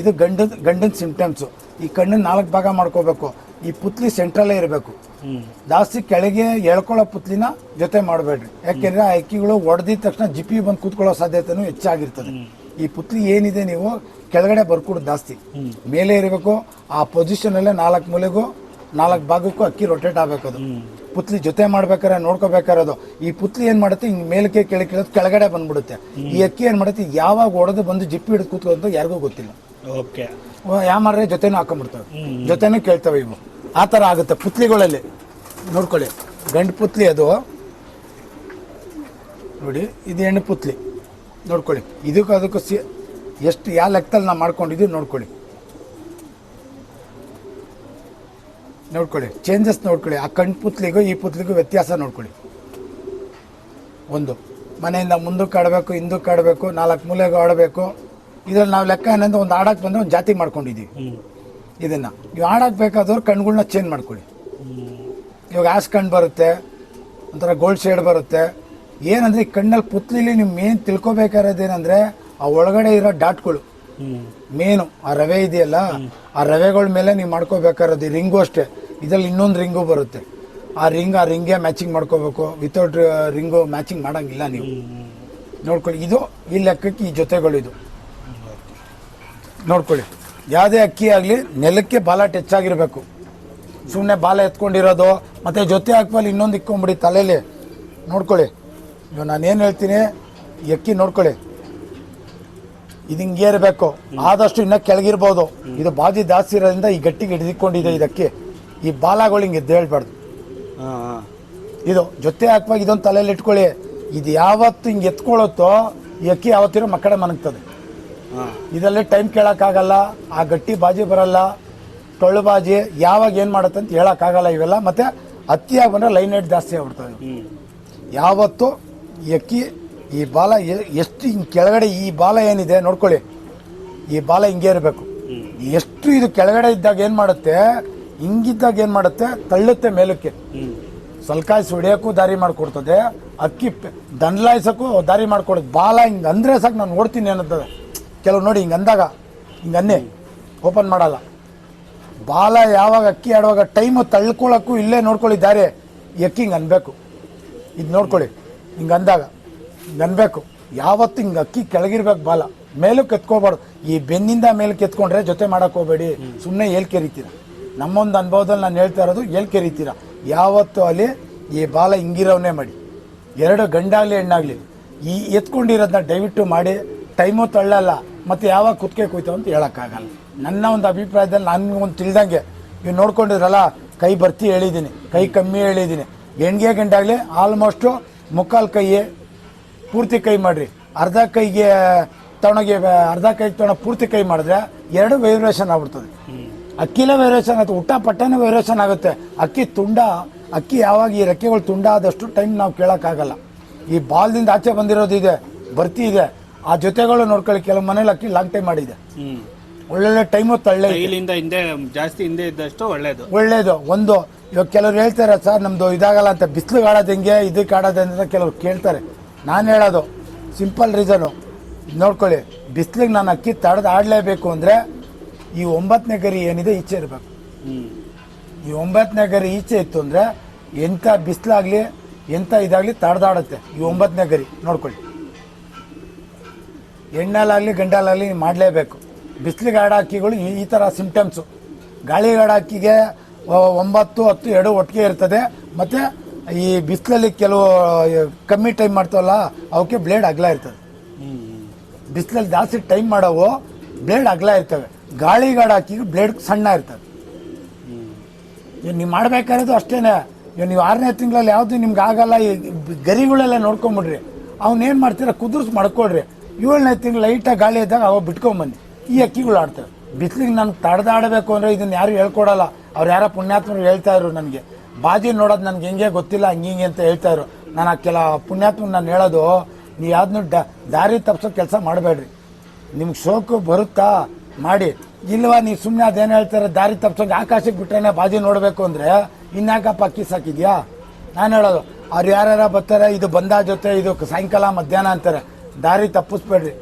ಇದು ಗಂಡದ ಗಂಡನ ಸಿಂಪ್ಟಮ್ಸು ಈ ಕಣ್ಣನ್ನು ನಾಲ್ಕು ಭಾಗ ಮಾಡ್ಕೋಬೇಕು. ಈ ಪುತ್ಲಿ ಸೆಂಟ್ರಲ್ಲೇ ಇರಬೇಕು. ಜಾಸ್ತಿ ಕೆಳಗೆ ಎಳ್ಕೊಳ್ಳೋ ಪುತ್ಲಿನ ಜೊತೆ ಮಾಡಬೇಡ್ರಿ. ಯಾಕೆಂದ್ರೆ ಆ ಅಕ್ಕಿಗಳು ಒಡೆದಿದ ತಕ್ಷಣ ಜಿಪಿ ಬಂದು ಕೂತ್ಕೊಳ್ಳೋ ಸಾಧ್ಯತೆನೂ ಹೆಚ್ಚಾಗಿರ್ತದೆ. ಈ ಪುತ್ಲಿ ಏನಿದೆ ನೀವು ಕೆಳಗಡೆ ಬರ್ಕೊಡೋದು ಜಾಸ್ತಿ. ಮೇಲೆ ಇರಬೇಕು ಆ ಪೊಸಿಷನ್ ಅಲ್ಲೇ ನಾಲ್ಕು ಮೂಲೆಗೂ ನಾಲ್ಕು ಭಾಗಕ್ಕೂ ಅಕ್ಕಿ ರೊಟೇಟ್ ಆಗ್ಬೇಕು ಅದು ಪುತ್ಲಿ ಜೊತೆ ಮಾಡ್ಬೇಕಾರೆ ನೋಡ್ಕೋಬೇಕಾರದು. ಈ ಪುತ್ಲಿ ಏನು ಮಾಡುತ್ತೆ ಹಿಂಗೆ ಮೇಲಕ್ಕೆ ಕೆಳಗೆ ಕೇಳೋದು ಕೆಳಗಡೆ ಬಂದ್ಬಿಡುತ್ತೆ. ಈ ಅಕ್ಕಿ ಏನು ಮಾಡುತ್ತೆ ಯಾವಾಗ ಒಡೆದು ಬಂದು ಜಿಪ್ಪಿ ಹಿಡಿದು ಕೂತ್ಕೊಂಡು ಯಾರಿಗೂ ಗೊತ್ತಿಲ್ಲ. ಓಕೆ. ಯಾಮಾರ್ರೆ ಜೊತೆನೂ ಹಾಕೊಂಡ್ಬಿಡ್ತವೆ. ಜೊತೆನೂ ಕೇಳ್ತವೆ ಇವು. ಆ ಥರ ಆಗುತ್ತೆ ಪುತ್ಲಿಗಳಲ್ಲಿ ನೋಡ್ಕೊಳ್ಳಿ ಗಂಡು ಪುತ್ಲಿ ಅದು. ನೋಡಿ ಇದು ಹೆಣ್ಣು ಪುತ್ಲಿ ನೋಡ್ಕೊಳ್ಳಿ. ಇದಕ್ಕೂ ಅದಕ್ಕೂ ಸಿ ಎಷ್ಟು ಯಾವ ಲೆಕ್ಕದಲ್ಲಿ ನಾವು ಮಾಡ್ಕೊಂಡಿದ್ದೀವಿ ನೋಡ್ಕೊಳ್ಳಿ. ನೋಡ್ಕೊಳ್ಳಿ. ಚೇಂಜಸ್ ನೋಡ್ಕೊಳ್ಳಿ. ಆ ಕಣ್ಣು ಪುತ್ಲಿಗೂ ಈ ಪುತ್ಲಿಗೂ ವ್ಯತ್ಯಾಸ ನೋಡ್ಕೊಳ್ಳಿ. ಒಂದು. ಮನೆಯಿಂದ ಮುಂದಕ್ಕೆ ಆಡಬೇಕು ಹಿಂದಕ್ಕೆ ಆಡಬೇಕು ನಾಲ್ಕು ಮೂಲೆಗೆ ಆಡಬೇಕು. ಇದರಲ್ಲಿ ನಾವು ಲೆಕ್ಕ ಏನಂದ್ರೆ ಒಂದು ಆಡಕ್ಕೆ ಬಂದರೆ ಒಂದು ಜಾತಿ ಮಾಡ್ಕೊಂಡಿದ್ದೀವಿ. ಇದನ್ನು. ನೀವು ಆಡಕ್ಕೆ ಬೇಕಾದವ್ರು ಕಣ್ಗಳನ್ನ ಚೇಂಜ್ ಮಾಡ್ಕೊಳ್ಳಿ. ಇವಾಗ ಆಸ್ ಕಣ್ಣು ಬರುತ್ತೆ ಒಂಥರ ಗೋಲ್ಡ್ ಶೇಡ್ ಬರುತ್ತೆ. ಏನಂದ್ರೆ ಈ ಕಣ್ಣಲ್ಲಿ ಪುತ್ಲಿಲಿ ನೀವು ಮೇನ್ ತಿಳ್ಕೊಬೇಕಾರದೇನಂದ್ರೆ ಆ ಒಳಗಡೆ ಇರೋ ಡಾಟ್ಗಳು. ಮೇನು, ಆ ರವೆ ಇದೆಯಲ್ಲ, ಆ ರವೆಗಳ ಮೇಲೆ ನೀವು ಮಾಡ್ಕೋಬೇಕಾಗಿರೋದು ರಿಂಗು ಅಷ್ಟೇ. ಇದರಲ್ಲಿ ಇನ್ನೊಂದು ರಿಂಗು ಬರುತ್ತೆ. ಆ ರಿಂಗ್, ಆ ರಿಂಗೇ ಮ್ಯಾಚಿಂಗ್ ಮಾಡ್ಕೋಬೇಕು. ವಿತೌಟ್ ರಿಂಗು ಮ್ಯಾಚಿಂಗ್ ಮಾಡಂಗಿಲ್ಲ ನೀವು. ನೋಡ್ಕೊಳ್ಳಿ, ಇದು ಈ ಲೆಕ್ಕಕ್ಕೆ ಈ ಜೊತೆಗಳು ಇದು. ನೋಡ್ಕೊಳ್ಳಿ. ಯಾವುದೇ ಅಕ್ಕಿ ಆಗಲಿ, ನೆಲಕ್ಕೆ ಬಾಲ ಟಚ್ ಆಗಿರಬೇಕು ಸುಮ್ಮನೆ ಬಾಲ ಎತ್ಕೊಂಡಿರೋದು, ಮತ್ತೆ ಜೊತೆ ಹಾಕ್ಬಲ್ಲಿ ಇನ್ನೊಂದು ಇಕ್ಕೊಂಬಿಡಿ ತಲೆಯಲ್ಲಿ ನೋಡ್ಕೊಳ್ಳಿ. ಇವಾಗ ನಾನು ಏನು ಹೇಳ್ತೀನಿ ಎಕ್ಕಿ ನೋಡ್ಕೊಳ್ಳಿ. ಇದು ಹಿಂಗೆ ಇರಬೇಕು ಆದಷ್ಟು ಇನ್ನೂ ಕೆಳಗಿರ್ಬೋದು. ಇದು ಬಾಜಿ ಜಾಸ್ತಿ ಇರೋದ್ರಿಂದ ಈ ಗಟ್ಟಿಗೆ ಹಿಡಿದುಕೊಂಡಿದೆ ಇದಕ್ಕೆ. ಈ ಬಾಲಗಳು ಹಿಂಗೆ ಎದ್ದೇಳ್ಬಾರ್ದು ಹಾಂ ಹಾಂ. ಇದು ಜೊತೆ ಹಾಕುವಾಗ ಇದೊಂದು ತಲೆಯಲ್ಲಿ ಇಟ್ಕೊಳ್ಳಿ. ಇದು ಯಾವತ್ತು ಹಿಂಗೆ ಎತ್ಕೊಳ್ಳುತ್ತೋ ಈ ಅಕ್ಕಿ ಯಾವತ್ತಿರೋ ಮಕ್ಕಳ ಮನಗ್ತದೆ ಇದಲ್ಲೇ ಇದರಲ್ಲಿ ಟೈಮ್ ಕೇಳೋಕ್ಕಾಗಲ್ಲ ಆ ಗಟ್ಟಿ ಬಾಜಿ ಬರಲ್ಲ. ಟೊಳ್ಳು ಬಾಜಿ ಯಾವಾಗ ಏನು ಮಾಡುತ್ತೆ ಅಂತ ಹೇಳೋಕ್ಕಾಗಲ್ಲ ಇವೆಲ್ಲ. ಮತ್ತು ಅತಿಯಾಗಿ ಬಂದರೆ ಲೈನ್ ಏಟ್ ಜಾಸ್ತಿ ಆಗ್ಬಿಡ್ತದೆ ಹ್ಞೂ ಯಾವತ್ತು ಈ ಅಕ್ಕಿ ಈ ಬಾಲ ಎಷ್ಟು ಹಿಂಗೆ ಕೆಳಗಡೆ ಈ ಬಾಲ ಏನಿದೆ ನೋಡ್ಕೊಳ್ಳಿ. ಈ ಬಾಲ ಹಿಂಗೆ ಇರಬೇಕು. ಎಷ್ಟು ಇದು ಕೆಳಗಡೆ ಇದ್ದಾಗ ಏನು ಮಾಡುತ್ತೆ, ಹಿಂಗಿದ್ದಾಗ ಏನು ಮಾಡುತ್ತೆ, ತಳ್ಳುತ್ತೆ ಮೇಲಕ್ಕೆ. ಸಲ್ಕಾಯಿಸಿ ಹೊಡಿಯೋಕ್ಕೂ ದಾರಿ ಮಾಡಿಕೊಡ್ತದೆ, ಅಕ್ಕಿ ದನ್ಲಾಯಿಸೋಕ್ಕೂ ದಾರಿ ಮಾಡಿಕೊಡುತ್ತೆ. ಬಾಲ ಹಿಂಗೆ ಅಂದರೆ ಸಾಕು, ನಾನು ನೋಡ್ತೀನಿ ಅನ್ನೋದು ಕೆಲವು ನೋಡಿ ಹಿಂಗೆ ಅಂದಾಗ, ಹಿಂಗೆ ಅನ್ನೆ, ಓಪನ್ ಮಾಡಲ್ಲ. ಬಾಲ ಯಾವಾಗ ಅಕ್ಕಿ ಆಡುವಾಗ ಟೈಮು ತಳ್ಕೊಳ್ಳೋಕ್ಕೂ ಇಲ್ಲೇ ನೋಡ್ಕೊಳ್ಳಿ ದಾರಿ. ಎಕ್ಕಿ ಹಿಂಗೆ ಅನ್ಬೇಕು. ಇದು ನೋಡ್ಕೊಳ್ಳಿ. ಹಿಂಗೆ ಅಂದಾಗ ನನ್ಬೇಕು. ಯಾವತ್ತು ಹಿಂಗೆ ಅಕ್ಕಿ ಕೆಳಗಿರ್ಬೇಕು ಬಾಲ ಮೇಲಕ್ಕೆ ಎತ್ಕೋಬಾರ್ದು ಈ ಬೆನ್ನಿಂದ ಮೇಲೆ ಎತ್ಕೊಂಡ್ರೆ ಜೊತೆ ಮಾಡಕ್ಕೆ ಹೋಗಬೇಡಿ. ಸುಮ್ಮನೆ ಏಳ್ಕೆರಿತೀರ. ನಮ್ಮೊಂದು ಅನುಭವದಲ್ಲಿ ನಾನು ಹೇಳ್ತಾ ಇರೋದು ಏಳ್ಕೆರಿತೀರ. ಯಾವತ್ತು ಅಲ್ಲಿ ಈ ಬಾಲ ಹಿಂಗಿರೋನೇ ಮಾಡಿ. ಎರಡು ಗಂಡಾಗಲಿ ಹೆಣ್ಣಾಗಲಿ, ಈ ಎತ್ಕೊಂಡಿರೋದನ್ನ ದಯವಿಟ್ಟು ಮಾಡಿ. ಟೈಮು ತಳ್ಳಲ್ಲ. ಮತ್ತು ಯಾವಾಗ ಕುತ್ಕೆ ಕುಯ್ತಾವ ಅಂತ ಹೇಳೋಕ್ಕಾಗಲ್ಲ. ನನ್ನ ಒಂದು ಅಭಿಪ್ರಾಯದಲ್ಲಿ ನಾನು ಒಂದು ತಿಳಿದಂಗೆ ನೀವು ನೋಡ್ಕೊಂಡಿದ್ರಲ್ಲ, ಕೈ ಬರ್ತಿ ಹೇಳಿದ್ದೀನಿ ಕೈ ಕಮ್ಮಿ ಹೇಳಿದ್ದೀನಿ ಹೆಣ್ಗೆ ಗಂಡಾಗಲಿ ಆಲ್ಮೋಸ್ಟು ಮುಕ್ಕಾಲು ಕೈ ಪೂರ್ತಿ ಕೈ ಮಾಡಿರಿ. ಅರ್ಧ ಕೈಗೆ ತಗೊಂಡೋಗಿ ಅರ್ಧ ಕೈಗೆ ತವಣ ಪೂರ್ತಿ ಕೈ ಮಾಡಿದ್ರೆ ಎರಡು ವೈಬ್ರೇಷನ್ ಆಗ್ಬಿಡ್ತದೆ. ಅಕ್ಕಿಲೇ ವೈಬ್ರೇಷನ್ ಆಗುತ್ತೆ ಊಟ ಪಟ್ಟನೆ ವೈಬ್ರೇಷನ್ ಆಗುತ್ತೆ. ಅಕ್ಕಿ ತುಂಡ ಅಕ್ಕಿ ಯಾವಾಗ ಈ ರೆಕ್ಕೆಗಳು ತುಂಡ ಆದಷ್ಟು ಟೈಮ್ ನಾವು ಕೇಳೋಕ್ಕಾಗಲ್ಲ. ಈ ಬಾಲ್ದಿಂದ ಆಚೆ ಬಂದಿರೋದು ಇದೆ ಬರ್ತಿ ಇದೆ. ಆ ಜೊತೆಗಳು ನೋಡ್ಕೊಳ್ಳಿ ಕೆಲವು ಮನೇಲಿ ಅಕ್ಕಿ ಲಾಂಗ್ ಟೈಮ್ ಮಾಡಿದೆ. ಒಳ್ಳೊಳ್ಳೆ ಟೈಮು ತಳ್ಳೆ ಇಲ್ಲಿಂದ ಹಿಂದೆ ಜಾಸ್ತಿ ಹಿಂದೆ ಇದ್ದಷ್ಟು ಒಳ್ಳೇದು. ಒಳ್ಳೇದು ಒಂದು. ಇವಾಗ ಕೆಲವ್ರು ಹೇಳ್ತಾರೆ ಸರ್ ನಮ್ದು ಇದಾಗಲ್ಲ ಅಂತ ಬಿಸಿಲು ಆಡೋದು ಹೆಂಗೆ? ಇದಕ್ಕೆ ಆಡೋದು ಅಂತ ಕೆಲವ್ರು ಕೇಳ್ತಾರೆ. ನಾನು ಹೇಳೋದು ಸಿಂಪಲ್ ರೀಸನು. ನೋಡ್ಕೊಳ್ಳಿ ಬಿಸಿಲಿಗೆ ನಾನು ಅಕ್ಕಿ ತಡೆದು ಆಡಲೇಬೇಕು ಅಂದರೆ ಈ ಒಂಬತ್ತನೇ ಗರಿ ಏನಿದೆ ಈಚೆ ಇರಬೇಕು. ಈ ಒಂಬತ್ತನೇ ಗರಿ ಈಚೆ ಇತ್ತು ಅಂದರೆ ಎಂಥ ಬಿಸಿಲಾಗಲಿ ಎಂಥ ಇದಾಗಲಿ ತಡೆದಾಡುತ್ತೆ ಈ ಒಂಬತ್ತನೇ ಗರಿ. ನೋಡ್ಕೊಳ್ಳಿ. ಎಣ್ಣೆಲಾಗಲಿ ಗಂಡಲಾಗಲಿ ಮಾಡಲೇಬೇಕು. ಬಿಸಿಲಿಗೆ ಆಡೋ ಅಕ್ಕಿಗಳು ಈ ಥರ ಸಿಂಪ್ಟಮ್ಸು ಗಾಳಿಗೆ ಆಡೋ ಅಕ್ಕಿಗೆ ಒಂಬತ್ತು, ಹತ್ತು, ಎರಡು ಒಟ್ಟಿಗೆ ಇರ್ತದೆ. ಮತ್ತು ಈ ಬಿಸಿಲಲ್ಲಿ ಕೆಲವು ಕಮ್ಮಿ ಟೈಮ್ ಮಾಡ್ತಾವಲ್ಲ, ಅವಕ್ಕೆ ಬ್ಲೇಡ್ ಅಗಲ ಇರ್ತದೆ. ಬಿಸಿಲಲ್ಲಿ ಜಾಸ್ತಿ ಟೈಮ್ ಮಾಡೋವು ಬ್ಲೇಡ್ ಅಗಲ ಇರ್ತವೆ. ಗಾಳಿ ಗಾಳಿಗಾಡ ಹಾಕಿ ಬ್ಲೇಡ್ ಸಣ್ಣ ಇರ್ತದೆ. ನೀವು ಮಾಡ್ಬೇಕಾರದು ಅಷ್ಟೇನೆ. ನೀವು ಆರನೇ ತಿಂಗಳಲ್ಲಿ ಯಾವುದು ನಿಮ್ಗೆ ಆಗಲ್ಲ, ಈ ಗರಿಗಳೆಲ್ಲ ನೋಡ್ಕೊಂಬಿಡ್ರಿ. ಅವ್ನೇನು ಮಾಡ್ತೀರ, ಕುದುರ್ಸ್ ಮಾಡ್ಕೊಡ್ರಿ ಏಳನೇ ತಿಂಗಳು ಲೈಟಾಗಿ ಗಾಳಿ ಇದ್ದಾಗ ಅವಾಗ ಬಿಟ್ಕೊಂಬನ್ನಿ. ಈ ಅಕ್ಕಿಗಳು ಆಡ್ತವೆ ಬಿಸಿಲಿಗೆ ನಾನು ತಡೆದಾಡಬೇಕು ಅಂದರೆ ಇದನ್ನು ಯಾರು ಹೇಳ್ಕೊಡಲ್ಲ. ಅವ್ರು ಯಾರೋ ಪುಣ್ಯಾತ್ಮರು ಹೇಳ್ತಾ ಇದ್ರು ನನಗೆ, ಬಾಜಿ ನೋಡೋದು ನನಗೆ ಹೆಂಗೆ ಗೊತ್ತಿಲ್ಲ, ಹಂಗೆ ಹಿಂಗೆ ಅಂತ ಹೇಳ್ತಾ ಇದ್ರು. ನಾನು ಆ ಕೆಲ ಪುಣ್ಯಾತ್ಮ ನಾನು ಹೇಳೋದು, ನೀವು ಯಾವ್ದನ್ನೂ ಡ, ದಾರಿ ತಪ್ಸೋ ಕೆಲಸ ಮಾಡಬೇಡ್ರಿ. ನಿಮ್ಗೆ ಶೋಕು ಬರುತ್ತಾ? ಮಾಡಿ. ಇಲ್ವಾ ನೀವು ಸುಮ್ಮನೆ ಅದೇನು ಹೇಳ್ತಾರೆ, ದಾರಿ ತಪ್ಸೋಕೆ ಆಕಾಶಕ್ಕೆ ಬಿಟ್ರೆ ಬಾಜಿ ನೋಡಬೇಕು ಅಂದರೆ, ಇನ್ಯಾಕಪ್ಪ ಅಕ್ಕಿ ಸಾಕಿದ್ಯಾ? ನಾನು ಹೇಳೋದು, ಅವ್ರು ಯಾರ್ಯಾರ ಬರ್ತಾರೆ, ಇದು ಬಂದ ಜೊತೆ ಇದು ಸಾಯಂಕಾಲ ಮಧ್ಯಾಹ್ನ ಅಂತಾರೆ, ದಾರಿ ತಪ್ಪಿಸ್ಬೇಡ್ರಿ.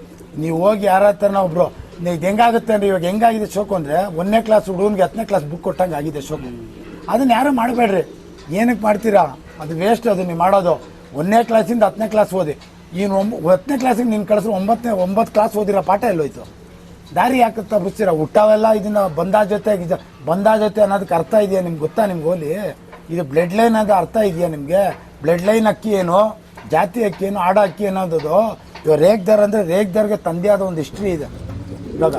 ನೀವು ಹೋಗಿ ಯಾರ ಹತ್ರನ ನೀವು ಇದು ಹೆಂಗಾಗುತ್ತೆ ಅಂದ್ರೆ ಇವಾಗ ಹೆಂಗಾಗಿದೆ ಶೋಕು ಅಂದರೆ ಒಂದನೇ ಕ್ಲಾಸ್ ಹುಡುಗನಿಗೆ ಹತ್ತನೇ ಕ್ಲಾಸ್ ಬುಕ್ ಕೊಟ್ಟಂಗೆ ಆಗಿದೆ ಶೋಕು. ಅದನ್ನ ಯಾರು ಮಾಡಬೇಡ್ರಿ? ಏನಕ್ಕೆ ಮಾಡ್ತೀರಾ? ಅದು ವೇಸ್ಟ್ ಅದು ನೀವು ಮಾಡೋದು. ಒಂದನೇ ಕ್ಲಾಸಿಂದ ಹತ್ತನೇ ಕ್ಲಾಸ್ ಓದಿ. ನೀನು ಒಂಬ, ಹತ್ತನೇ ಕ್ಲಾಸಿಗೆ ನೀನು ಕಳಿಸ್ರು ಒಂಬತ್ತನೇ, ಒಂಬತ್ತು ಕ್ಲಾಸ್ ಓದಿರೋ ಪಾಠ ಎಲ್ಲೋಯ್ತು ದಾರಿ ಯಾಕತ್ತ ಬಿಡ್ತೀರಾ? ಹುಟ್ಟಾವೆಲ್ಲ ಇದನ್ನ ಬಂದ ಜೊತೆ ಬಂದ ಜೊತೆ ಅನ್ನೋದಕ್ಕೆ ಅರ್ಥ ಇದೆಯಾ ನಿಮ್ಗೆ ಗೊತ್ತಾ ನಿಮ್ಗೆ ಹೋಲಿ ಇದು ಬ್ಲಡ್ ಲೈನ್ ಅದು ಅರ್ಥ ಇದೆಯಾ ನಿಮಗೆ? ಬ್ಲಡ್ ಲೈನ್ ಅಕ್ಕಿ ಏನು? ಜಾತಿ ಅಕ್ಕಿ ಏನು? ಆಡ ಅಕ್ಕಿ ಅನ್ನೋದು ಇವಾಗ ರೇಗ್ದಾರ್ ಅಂದರೆ ರೇಗ್ದಾರ್ಗೆ ತಂದೆ ಆದ ಒಂದು ಹಿಸ್ಟ್ರಿ ಇದೆ. ಇವಾಗ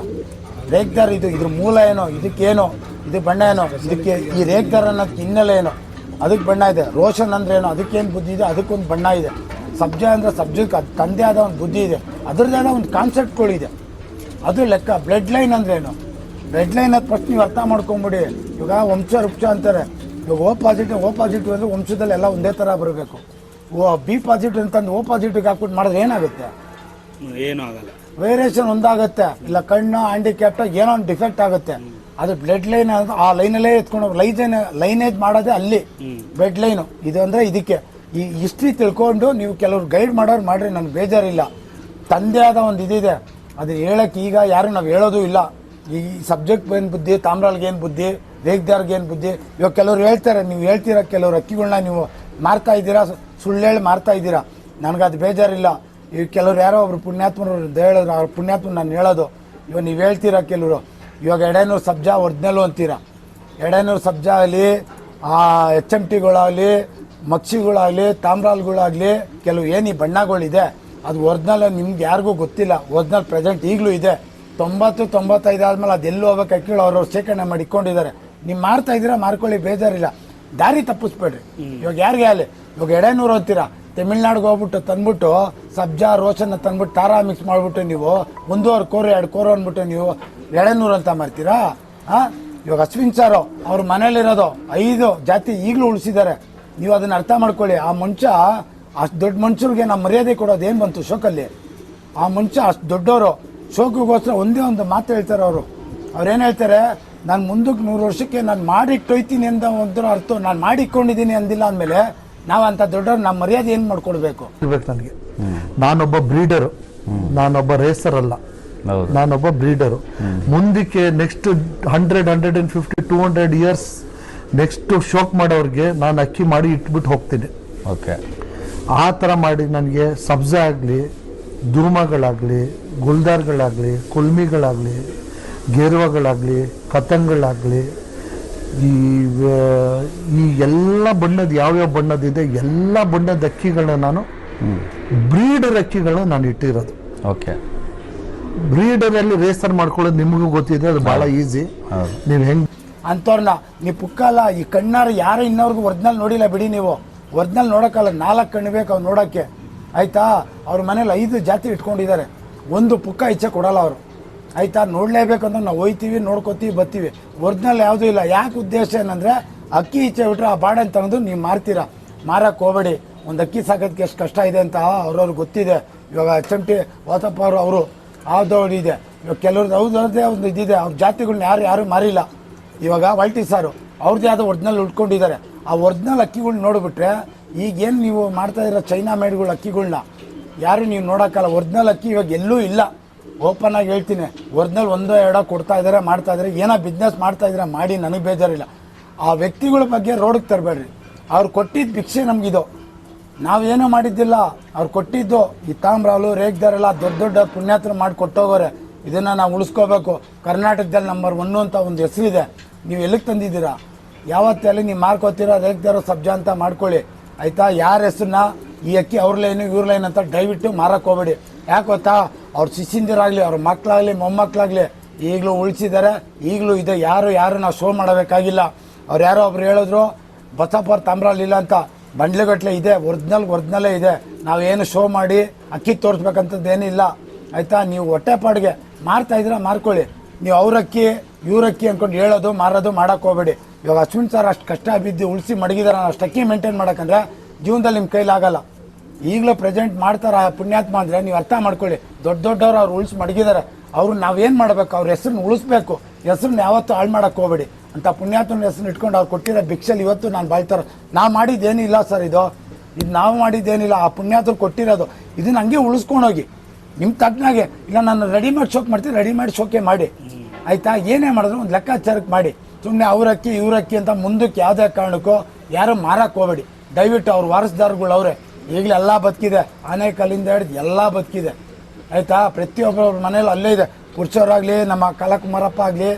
ರೇಗ್ದಾರ್ ಇದು ಇದ್ರ ಮೂಲ ಏನೋ ಇದಕ್ಕೇನೋ ಇದು ಬಣ್ಣ ಏನೋ, ಇದಕ್ಕೆ ಈ ರೇಗ್ದಾರ್ ಅನ್ನೋದು ಹಿನ್ನೆಲೆ ಏನೋ, ಅದಕ್ಕೆ ಬಣ್ಣ ಇದೆ. ರೋಷನ್ ಅಂದ್ರೆ ಏನು, ಅದಕ್ಕೇನು ಬುದ್ಧಿ ಇದೆ? ಅದಕ್ಕೊಂದು ಬಣ್ಣ ಇದೆ. ಸಬ್ಜ ಅಂದ್ರೆ ಸಬ್ಜೆಕ್ಟ್, ಅದು ತಂದೆ ಆದ ಒಂದು ಬುದ್ಧಿ ಇದೆ. ಅದರದ್ದೇ ಆದ ಒಂದು ಕಾನ್ಸೆಪ್ಟ್ಗಳಿದೆ ಅದು ಲೆಕ್ಕ. ಬ್ಲಡ್ ಲೈನ್ ಅಂದ್ರೆ ಏನು. ಬ್ಲಡ್ ಲೈನ್ ಅದು ಫಸ್ಟ್ ನೀವು ಅರ್ಥ ಮಾಡ್ಕೊಂಬಿಡಿ. ಇವಾಗ ವಂಶ ವೃಕ್ಷ ಅಂತಾರೆ. ಇವಾಗ ಓ ಪಾಸಿಟಿವ್ ಓ ಪಾಸಿಟಿವ್ ಅಂದರೆ ವಂಶದಲ್ಲಿ ಎಲ್ಲ ಒಂದೇ ಥರ ಬರಬೇಕು. ಓ ಬಿ ಪಾಸಿಟಿವ್ ಅಂತಂದು ಓ ಪಾಸಿಟಿವ್ಗೆ ಹಾಕ್ಬಿಟ್ಟು ಮಾಡಿದ್ರೆ ಏನಾಗುತ್ತೆ? ಏನೂ ಆಗಲ್ಲ. ವೇರಿಯೇಷನ್ ಒಂದಾಗುತ್ತೆ. ಇಲ್ಲ, ಕಣ್ಣು ಹ್ಯಾಂಡಿಕ್ಯಾಪ್ ಏನೋ ಒಂದು ಡಿಫೆಕ್ಟ್ ಆಗುತ್ತೆ. ಅದು ಬ್ಲಡ್ ಲೈನ್ ಆ ಲೈನಲ್ಲೇ ಎತ್ಕೊಂಡು ಲೈನ್ ಲೈನೇಜ್ ಮಾಡೋದೇ ಅಲ್ಲಿ. ಬ್ಲಡ್ ಲೈನು ಇದು ಅಂದರೆ ಇದಕ್ಕೆ. ಈ ಹಿಸ್ಟ್ರಿ ತಿಳ್ಕೊಂಡು ನೀವು ಕೆಲವ್ರು ಗೈಡ್ ಮಾಡೋರು ಮಾಡ್ರಿ, ನನಗೆ ಬೇಜಾರಿಲ್ಲ. ತಂದೆ ಆದ ಒಂದು ಇದಿದೆ. ಅದು ಹೇಳಕ್ಕೆ ಈಗ ಯಾರು ನಾವು ಹೇಳೋದು ಇಲ್ಲ. ಈ ಸಬ್ಜೆಕ್ಟ್ ಏನು ಬುದ್ಧಿ ತಾಮ್ರಾಲ್ಗೇನು ಬುದ್ಧಿ ಏನು ಬುದ್ಧಿ? ಇವಾಗ ಕೆಲವ್ರು ಹೇಳ್ತಾರೆ, ನೀವು ಹೇಳ್ತೀರಾ ಕೆಲವ್ರು ಅಕ್ಕಿಗಳನ್ನ ನೀವು ಮಾರ್ತಾ ಇದ್ದೀರಾ, ಸುಳ್ಳು ಹೇಳಿ ಮಾರ್ತಾ ಇದ್ದೀರಾ. ಅದು ಬೇಜಾರಿಲ್ಲ. ಈಗ ಕೆಲವ್ರು ಯಾರೋ ಒಬ್ರು ಪುಣ್ಯಾತ್ಮರು ಹೇಳಿದ್ರು ಅವ್ರ ಪುಣ್ಯಾತ್ಮ ನಾನು ಹೇಳೋದು ಇವಾಗ ನೀವು ಹೇಳ್ತೀರಾ ಕೆಲವರು? ಇವಾಗ ಎಡೆನೂರು ಸಬ್ಜಾ ಒರಿಜಿನಲ್ಲು ಅಂತೀರಾ? ಎಡೆನೂರು ಸಬ್ಜಾ ಆಗಲಿ ಎಚ್ ಎಂ ಟಿಗಳಾಗಲಿ ಮಕ್ಷಿಗಳಾಗಲಿ ತಾಮ್ರಾಲ್ಗಳಾಗಲಿ ಕೆಲವು ಏನು ಈ ಬಣ್ಣಗಳಿದೆ ಅದು ಒರಿಜಿನಲ್ ನಿಮ್ಗೆ ಯಾರಿಗೂ ಗೊತ್ತಿಲ್ಲ. ಒರಿಜಿನಲ್ ಪ್ರೆಸೆಂಟ್ ಈಗಲೂ ಇದೆ. ತೊಂಬತ್ತು ತೊಂಬತ್ತೈದು ಆದ್ಮೇಲೆ ಅದೆಲ್ಲೂ ಹೋಗ್ಬೇಕು ಕೇಳಿ ಅವ್ರವ್ರು ಶೇಖರಣೆ ಮಾಡಿ ಇಟ್ಕೊಂಡಿದ್ದಾರೆ. ನೀವು ಮಾಡ್ತಾ ಇದ್ದೀರಾ ಮಾರ್ಕೊಳ್ಳಿ ಬೇಜಾರಿಲ್ಲ. ದಾರಿ ತಪ್ಪಿಸ್ಬೇಡ್ರಿ. ಇವಾಗ ಯಾರಿಗೆ ಆಗಲಿ? ಇವಾಗ ಎಡೆನೂರು ಅಂತೀರಾ? ತಮಿಳ್ನಾಡಿಗೆ ಹೋಗ್ಬಿಟ್ಟು ತಂದ್ಬಿಟ್ಟು ಸಬ್ಜಾ ರೋಷನ್ನ ತಂದ್ಬಿಟ್ಟು ತಾರಾ ಮಿಕ್ಸ್ ಮಾಡಿಬಿಟ್ಟು ನೀವು ಒಂದೂವರೆ ಕೋರು, ಎರಡು ಕೋರು ಅಂದ್ಬಿಟ್ಟು ನೀವು ಎಳೆನೂರು ಅಂತ ಮಾಡ್ತೀರಾ? ಹಾಂ ಇವಾಗ ಅಶ್ವಿನ್ ಸಾರು ಅವ್ರ ಮನೇಲಿರೋದು ಐದು ಜಾತಿ ಈಗಲೂ ಉಳಿಸಿದ್ದಾರೆ ನೀವು ಅದನ್ನ ಅರ್ಥ ಮಾಡ್ಕೊಳ್ಳಿ. ಆ ಮನುಷ್ಯ ಅಷ್ಟು ದೊಡ್ಡ ಮನುಷ್ಯರಿಗೆ ನಾವು ಮರ್ಯಾದೆ ಕೊಡೋದು ಏನು ಬಂತು ಶೋಕಲ್ಲಿ? ಆ ಮನುಷ್ಯ ಅಷ್ಟು ದೊಡ್ಡವರು ಶೋಕಿಗೋಸ್ಕರ ಒಂದೇ ಒಂದು ಮಾತು ಹೇಳ್ತಾರೆ ಅವರು. ಅವ್ರೇನು ಹೇಳ್ತಾರೆ? ನಾನು ಮುಂದಕ್ಕೆ ನೂರು ವರ್ಷಕ್ಕೆ ನಾನು ಮಾಡಿಟ್ಟೊಯ್ತೀನಿ ಅಂತ ಒಂದು ಅರ್ಥ. ನಾನು ಮಾಡಿಕೊಂಡಿದ್ದೀನಿ ಅಂದಿಲ್ಲ ಅಂದಮೇಲೆ ನಾವು ಅಂತ ದೊಡ್ಡವ್ರು ನಮ್ಮ ಮರ್ಯಾದೆ ಏನು ಮಾಡ್ಕೊಡ್ಬೇಕು? ಇರ್ಬೇಕು ನನಗೆ. ನಾನೊಬ್ಬ ಬ್ರೀಡರು. ನಾನೊಬ್ಬ ರೇಸರ್ ಅಲ್ಲ. ಹೌದು. ನಾನೊಬ್ಬ ಬ್ರೀಡರು. ಮುಂದಕ್ಕೆ next hundred hundred and fifty two hundred years next ಶೋಕ್ ಮಾಡೋರಿಗೆ ನಾನು ಅಕ್ಕಿ ಮಾಡಿ ಇಟ್ಬಿಟ್ಟು ಹೋಗ್ತೀನಿ. ಓಕೆ. ಆ ಥರ ಮಾಡಿ ನನಗೆ ಸಬ್ಜ ಆಗಲಿ ದುರ್ಮಗಳಾಗಲಿ ಗುಲ್ದಾರ್ಗಳಾಗಲಿ ಕುಲ್ಮಿಗಳಾಗಲಿ ಗೇರುವಗಳಾಗಲಿ ಕತಂಗಳಾಗಲಿ ಈ ಈ ಎಲ್ಲ ಬಣ್ಣದ ಯಾವ್ಯಾವ ಬಣ್ಣದಿದೆ ಎಲ್ಲ ಬಣ್ಣದ ಅಕ್ಕಿಗಳನ್ನ ನಾನು ಬ್ರೀಡರ್ ಅಕ್ಕಿಗಳನ್ನ ನಾನು ಇಟ್ಟಿರೋದು. ಓಕೆ. ಬ್ರೀಡರಲ್ಲಿ ರೇಸರ್ ಮಾಡ್ಕೊಳ್ಳೋದು ನಿಮಗೂ ಗೊತ್ತಿದೆ ಅದು ಬಹಳ ಈಸಿ. ನೀವು ಹೆಂಗ್ ಅಂಥವ್ರನ್ನ ನೀವು ಪುಕ್ಕಲ್ಲ ಈ ಕಣ್ಣಾರ ಯಾರು ಇನ್ನವ್ರಿಗೂ ಒರಿಜಿನಲ್ ನೋಡಿಲ್ಲ ಬಿಡಿ ನೀವು. ಒರಿಜಿನಲ್ ನೋಡೋಕ್ಕಲ್ಲ ನಾಲ್ಕು ಕಣ್ಣು ಬೇಕು ಅವ್ರು ನೋಡೋಕ್ಕೆ. ಆಯ್ತಾ? ಅವ್ರ ಮನೇಲಿ ಐದು ಜಾತಿ ಇಟ್ಕೊಂಡಿದ್ದಾರೆ. ಒಂದು ಪುಕ್ಕ ಇಚ್ಛೆ ಕೊಡಲ್ಲ ಅವರು. ಆಯ್ತಾ? ನೋಡಲೇಬೇಕು ಅಂದ್ರೆ ನಾವು ಹೋಯ್ತೀವಿ, ನೋಡ್ಕೋತೀವಿ, ಬರ್ತೀವಿ. ಒರಿಜಿನಲ್ ಯಾವುದೂ ಇಲ್ಲ. ಯಾಕೆ ಉದ್ದೇಶ ಏನಂದರೆ, ಅಕ್ಕಿ ಇಚ್ಛೆ ಬಿಟ್ರೆ ಆ ಬಾಡನ್ ತಗೊಂಡು ನೀವು ಮಾರ್ತೀರಾ? ಮಾರಕ್ಕೆ ಹೋಗಬೇಡಿ. ಒಂದು ಅಕ್ಕಿ ಸಾಕೋದಕ್ಕೆ ಎಷ್ಟು ಕಷ್ಟ ಇದೆ ಅಂತ ಅವ್ರವ್ರಿಗೆ ಗೊತ್ತಿದೆ. ಇವಾಗ ಎಚ್ ಎಂ ಟಿ ವಾಸಪ್ಪ ಅವರು ಅವರು ಆದವ್ರು ಇದೆ. ಇವಾಗ ಕೆಲವ್ರದ್ದು ಅವ್ರದ್ದೇ ಒಂದು ಇದಿದೆ. ಅವ್ರ ಜಾತಿಗಳನ್ನ ಯಾರು ಯಾರು ಮಾರಿಲ್ಲ. ಇವಾಗ ವಲ್ಟಿ ಸಾರು ಅವ್ರದ್ದೇ ಆದ ಒರಿಜಿನಲ್ ಉಟ್ಕೊಂಡಿದ್ದಾರೆ ಆ ಒರಿಜಿನಲ್ ಅಕ್ಕಿಗಳ್ನ ನೋಡಿಬಿಟ್ರೆ, ಈಗೇನು ನೀವು ಮಾಡ್ತಾ ಇರೋ ಚೈನಾ ಮೇಡ್ಗಳು ಅಕ್ಕಿಗಳನ್ನ ಯಾರು ನೀವು ನೋಡೋಕ್ಕಲ್ಲ. ಒರಿಜಿನಲ್ ಅಕ್ಕಿ ಇವಾಗ ಎಲ್ಲೂ ಇಲ್ಲ. ಓಪನ್ ಆಗಿ ಹೇಳ್ತೀನಿ. ಒರಿಜಿನಲ್ ಒಂದೋ ಎರಡೋ ಕೊಡ್ತಾ ಇದ್ದಾರೆ ಮಾಡ್ತಾ ಇದ್ದಾರೆ ಏನೋ ಬಿಸ್ನೆಸ್ ಮಾಡ್ತಾ ಇದ್ರೆ, ಮಾಡಿ ನನಗೆ ಬೇಜಾರಿಲ್ಲ. ಆ ವ್ಯಕ್ತಿಗಳ ಬಗ್ಗೆ ರೋಡಿಗೆ ತರಬೇಡ್ರಿ. ಅವ್ರು ಕೊಟ್ಟಿದ್ದ ಭಿಕ್ಷೆ ನಮಗಿದು. ನಾವೇನೂ ಮಾಡಿದ್ದಿಲ್ಲ. ಅವ್ರು ಕೊಟ್ಟಿದ್ದು ಈ ತಾಮ್ರಾಲು ರೇಗ್ದಾರೆಲ್ಲ ದೊಡ್ಡ ದೊಡ್ಡ ಪುಣ್ಯಾತ್ರ ಮಾಡಿ ಕೊಟ್ಟೋಗೋರೆ. ಇದನ್ನು ನಾವು ಉಳಿಸ್ಕೋಬೇಕು. ಕರ್ನಾಟಕದಲ್ಲಿ ನಂಬರ್ ಒನ್ನು ಅಂತ ಒಂದು ಹೆಸರಿದೆ ನೀವು ಎಲ್ಲಿಗೆ ತಂದಿದ್ದೀರಾ? ಯಾವತ್ತೆಲ್ಲಿ ನೀವು ಮಾರ್ಕೋತೀರಾ? ರೇಗ್ದಾರೋ ಸಬ್ಜಾ ಅಂತ ಮಾಡ್ಕೊಳ್ಳಿ. ಆಯಿತಾ? ಯಾರ ಹೆಸರನ್ನ ಈ ಅಕ್ಕಿ ಅವ್ರ ಲೈನು, ಇವ್ರ ಲೈನ್ ಅಂತ ದಯವಿಟ್ಟು ಮಾರಕ್ಕೆ ಹೋಗ್ಬೇಡಿ. ಯಾಕೆ ಗೊತ್ತಾ? ಅವ್ರ ಶಿಷ್ಯಂದಿರಾಗಲಿ, ಅವ್ರ ಮಕ್ಕಳಾಗಲಿ ಮೊಮ್ಮಕ್ಕಳಾಗಲಿ ಈಗಲೂ ಉಳಿಸಿದ್ದಾರೆ. ಈಗಲೂ ಇದೆ. ಯಾರು ಯಾರು ನಾವು ಶೋ ಮಾಡಬೇಕಾಗಿಲ್ಲ. ಅವ್ರು ಯಾರೋ ಒಬ್ರು ಹೇಳಿದ್ರು ಬಸಪ್ಪರ್ ತಾಮ್ರಲ್ಲಿ ಇಲ್ಲ ಅಂತ ಬಂಡ್ಲೆಗಟ್ಲೆ ಇದೆ. ಒರ್ಜ್ನಲ್ ಒರಿಜಿನಲೇ ಇದೆ. ನಾವೇನು ಶೋ ಮಾಡಿ ಅಕ್ಕಿ ತೋರಿಸ್ಬೇಕಂಥದ್ದೇನಿಲ್ಲ ಆಯ್ತಾ? ನೀವು ಹೊಟ್ಟೆಪಾಡಿಗೆ ಮಾರ್ತಾ ಇದ್ರೆ ಮಾರ್ಕೊಳ್ಳಿ. ನೀವು ಅವ್ರ ಅಕ್ಕಿ ಅಂದ್ಕೊಂಡು ಹೇಳೋದು, ಮಾರೋದು ಮಾಡೋಕ್ಕೆ ಹೋಗಬೇಡಿ. ಇವಾಗ ಅಶ್ವಿನ್ ಸರ್ ಅಷ್ಟು ಕಷ್ಟ ಬಿದ್ದು ಉಳಿಸಿ ಮಡಗಿದಾರ ಅಷ್ಟು ಅಕ್ಕಿ ಮೇಂಟೈನ್ ಮಾಡೋಕ್ಕಂದ್ರೆ ಜೀವನದಲ್ಲಿ ನಿಮ್ಮ ಕೈಲಾಗಲ್ಲ. ಈಗಲೂ ಪ್ರೆಸೆಂಟ್ ಮಾಡ್ತಾರ ಪುಣ್ಯಾತ್ಮ ಅಂದರೆ ನೀವು ಅರ್ಥ ಮಾಡ್ಕೊಳ್ಳಿ. ದೊಡ್ಡ ದೊಡ್ಡವ್ರು ಅವ್ರು ಉಳಿಸಿ ಮಡಗಿದ್ದಾರೆ ಅವ್ರು ನಾವೇನು ಮಾಡಬೇಕು? ಅವ್ರ ಹೆಸರನ್ನ ಉಳಿಸ್ಬೇಕು. ಹೆಸರನ್ನ ಯಾವತ್ತೂ ಹಾಳು ಮಾಡೋಕ್ಕೆ ಹೋಗ್ಬೇಡಿ. ಅಂತ ಪುಣ್ಯಾತ್ಮನ ಹೆಸ್ರನ್ನ ಇಟ್ಕೊಂಡು ಅವ್ರು ಕೊಟ್ಟಿರೋ ಭಿಕ್ಷೆಲಿ ಇವತ್ತು ನಾನು ಬಾಳ್ತಾರೆ. ನಾವು ಮಾಡಿದ್ದೇನಿಲ್ಲ ಸರ್ ಇದು. ಇದು ನಾವು ಮಾಡಿದ್ದೇನಿಲ್ಲ ಆ ಪುಣ್ಯಾತ್ರು ಕೊಟ್ಟಿರೋದು. ಇದನ್ನ ಹಂಗೆ ಉಳಿಸ್ಕೊಂಡೋಗಿ. ನಿಮ್ಮ ತಕ್ಕನಾಗೆ ಇಲ್ಲ ನಾನು ರೆಡಿಮೇಡ್ ಶೋಕ್ ಮಾಡ್ತೀನಿ ರೆಡಿಮೇಡ್ ಶೋಕೆ ಮಾಡಿ. ಆಯಿತಾ? ಏನೇ ಮಾಡಿದ್ರು ಒಂದು ಲೆಕ್ಕಾಚಾರಕ್ಕೆ ಮಾಡಿ. ಸುಮ್ಮನೆ ಅವ್ರಕ್ಕಿ, ಇವ್ರಕ್ಕಿ ಅಂತ ಮುಂದಕ್ಕೆ ಯಾವುದೇ ಕಾರಣಕ್ಕೂ ಯಾರು ಮಾರಕ್ಕೆ ಹೋಗಬೇಡಿ. ದಯವಿಟ್ಟು ಅವ್ರ ವಾರಸ್ದಾರ್ಗಳು ಅವರೇ ಈಗಲೇ ಎಲ್ಲ ಬದುಕಿದೆ. ಆನೆಕಲ್ಲಿಂದ ಹಿಡಿದು ಎಲ್ಲ ಬದುಕಿದೆ. ಆಯಿತಾ? ಪ್ರತಿಯೊಬ್ಬರವ್ರ ಮನೇಲಿ ಅಲ್ಲೇ ಇದೆ. ಪುರುಷರಾಗಲಿ ನಮ್ಮ ಕಲಕುಮಾರಪ್ಪ ಆಗಲಿ,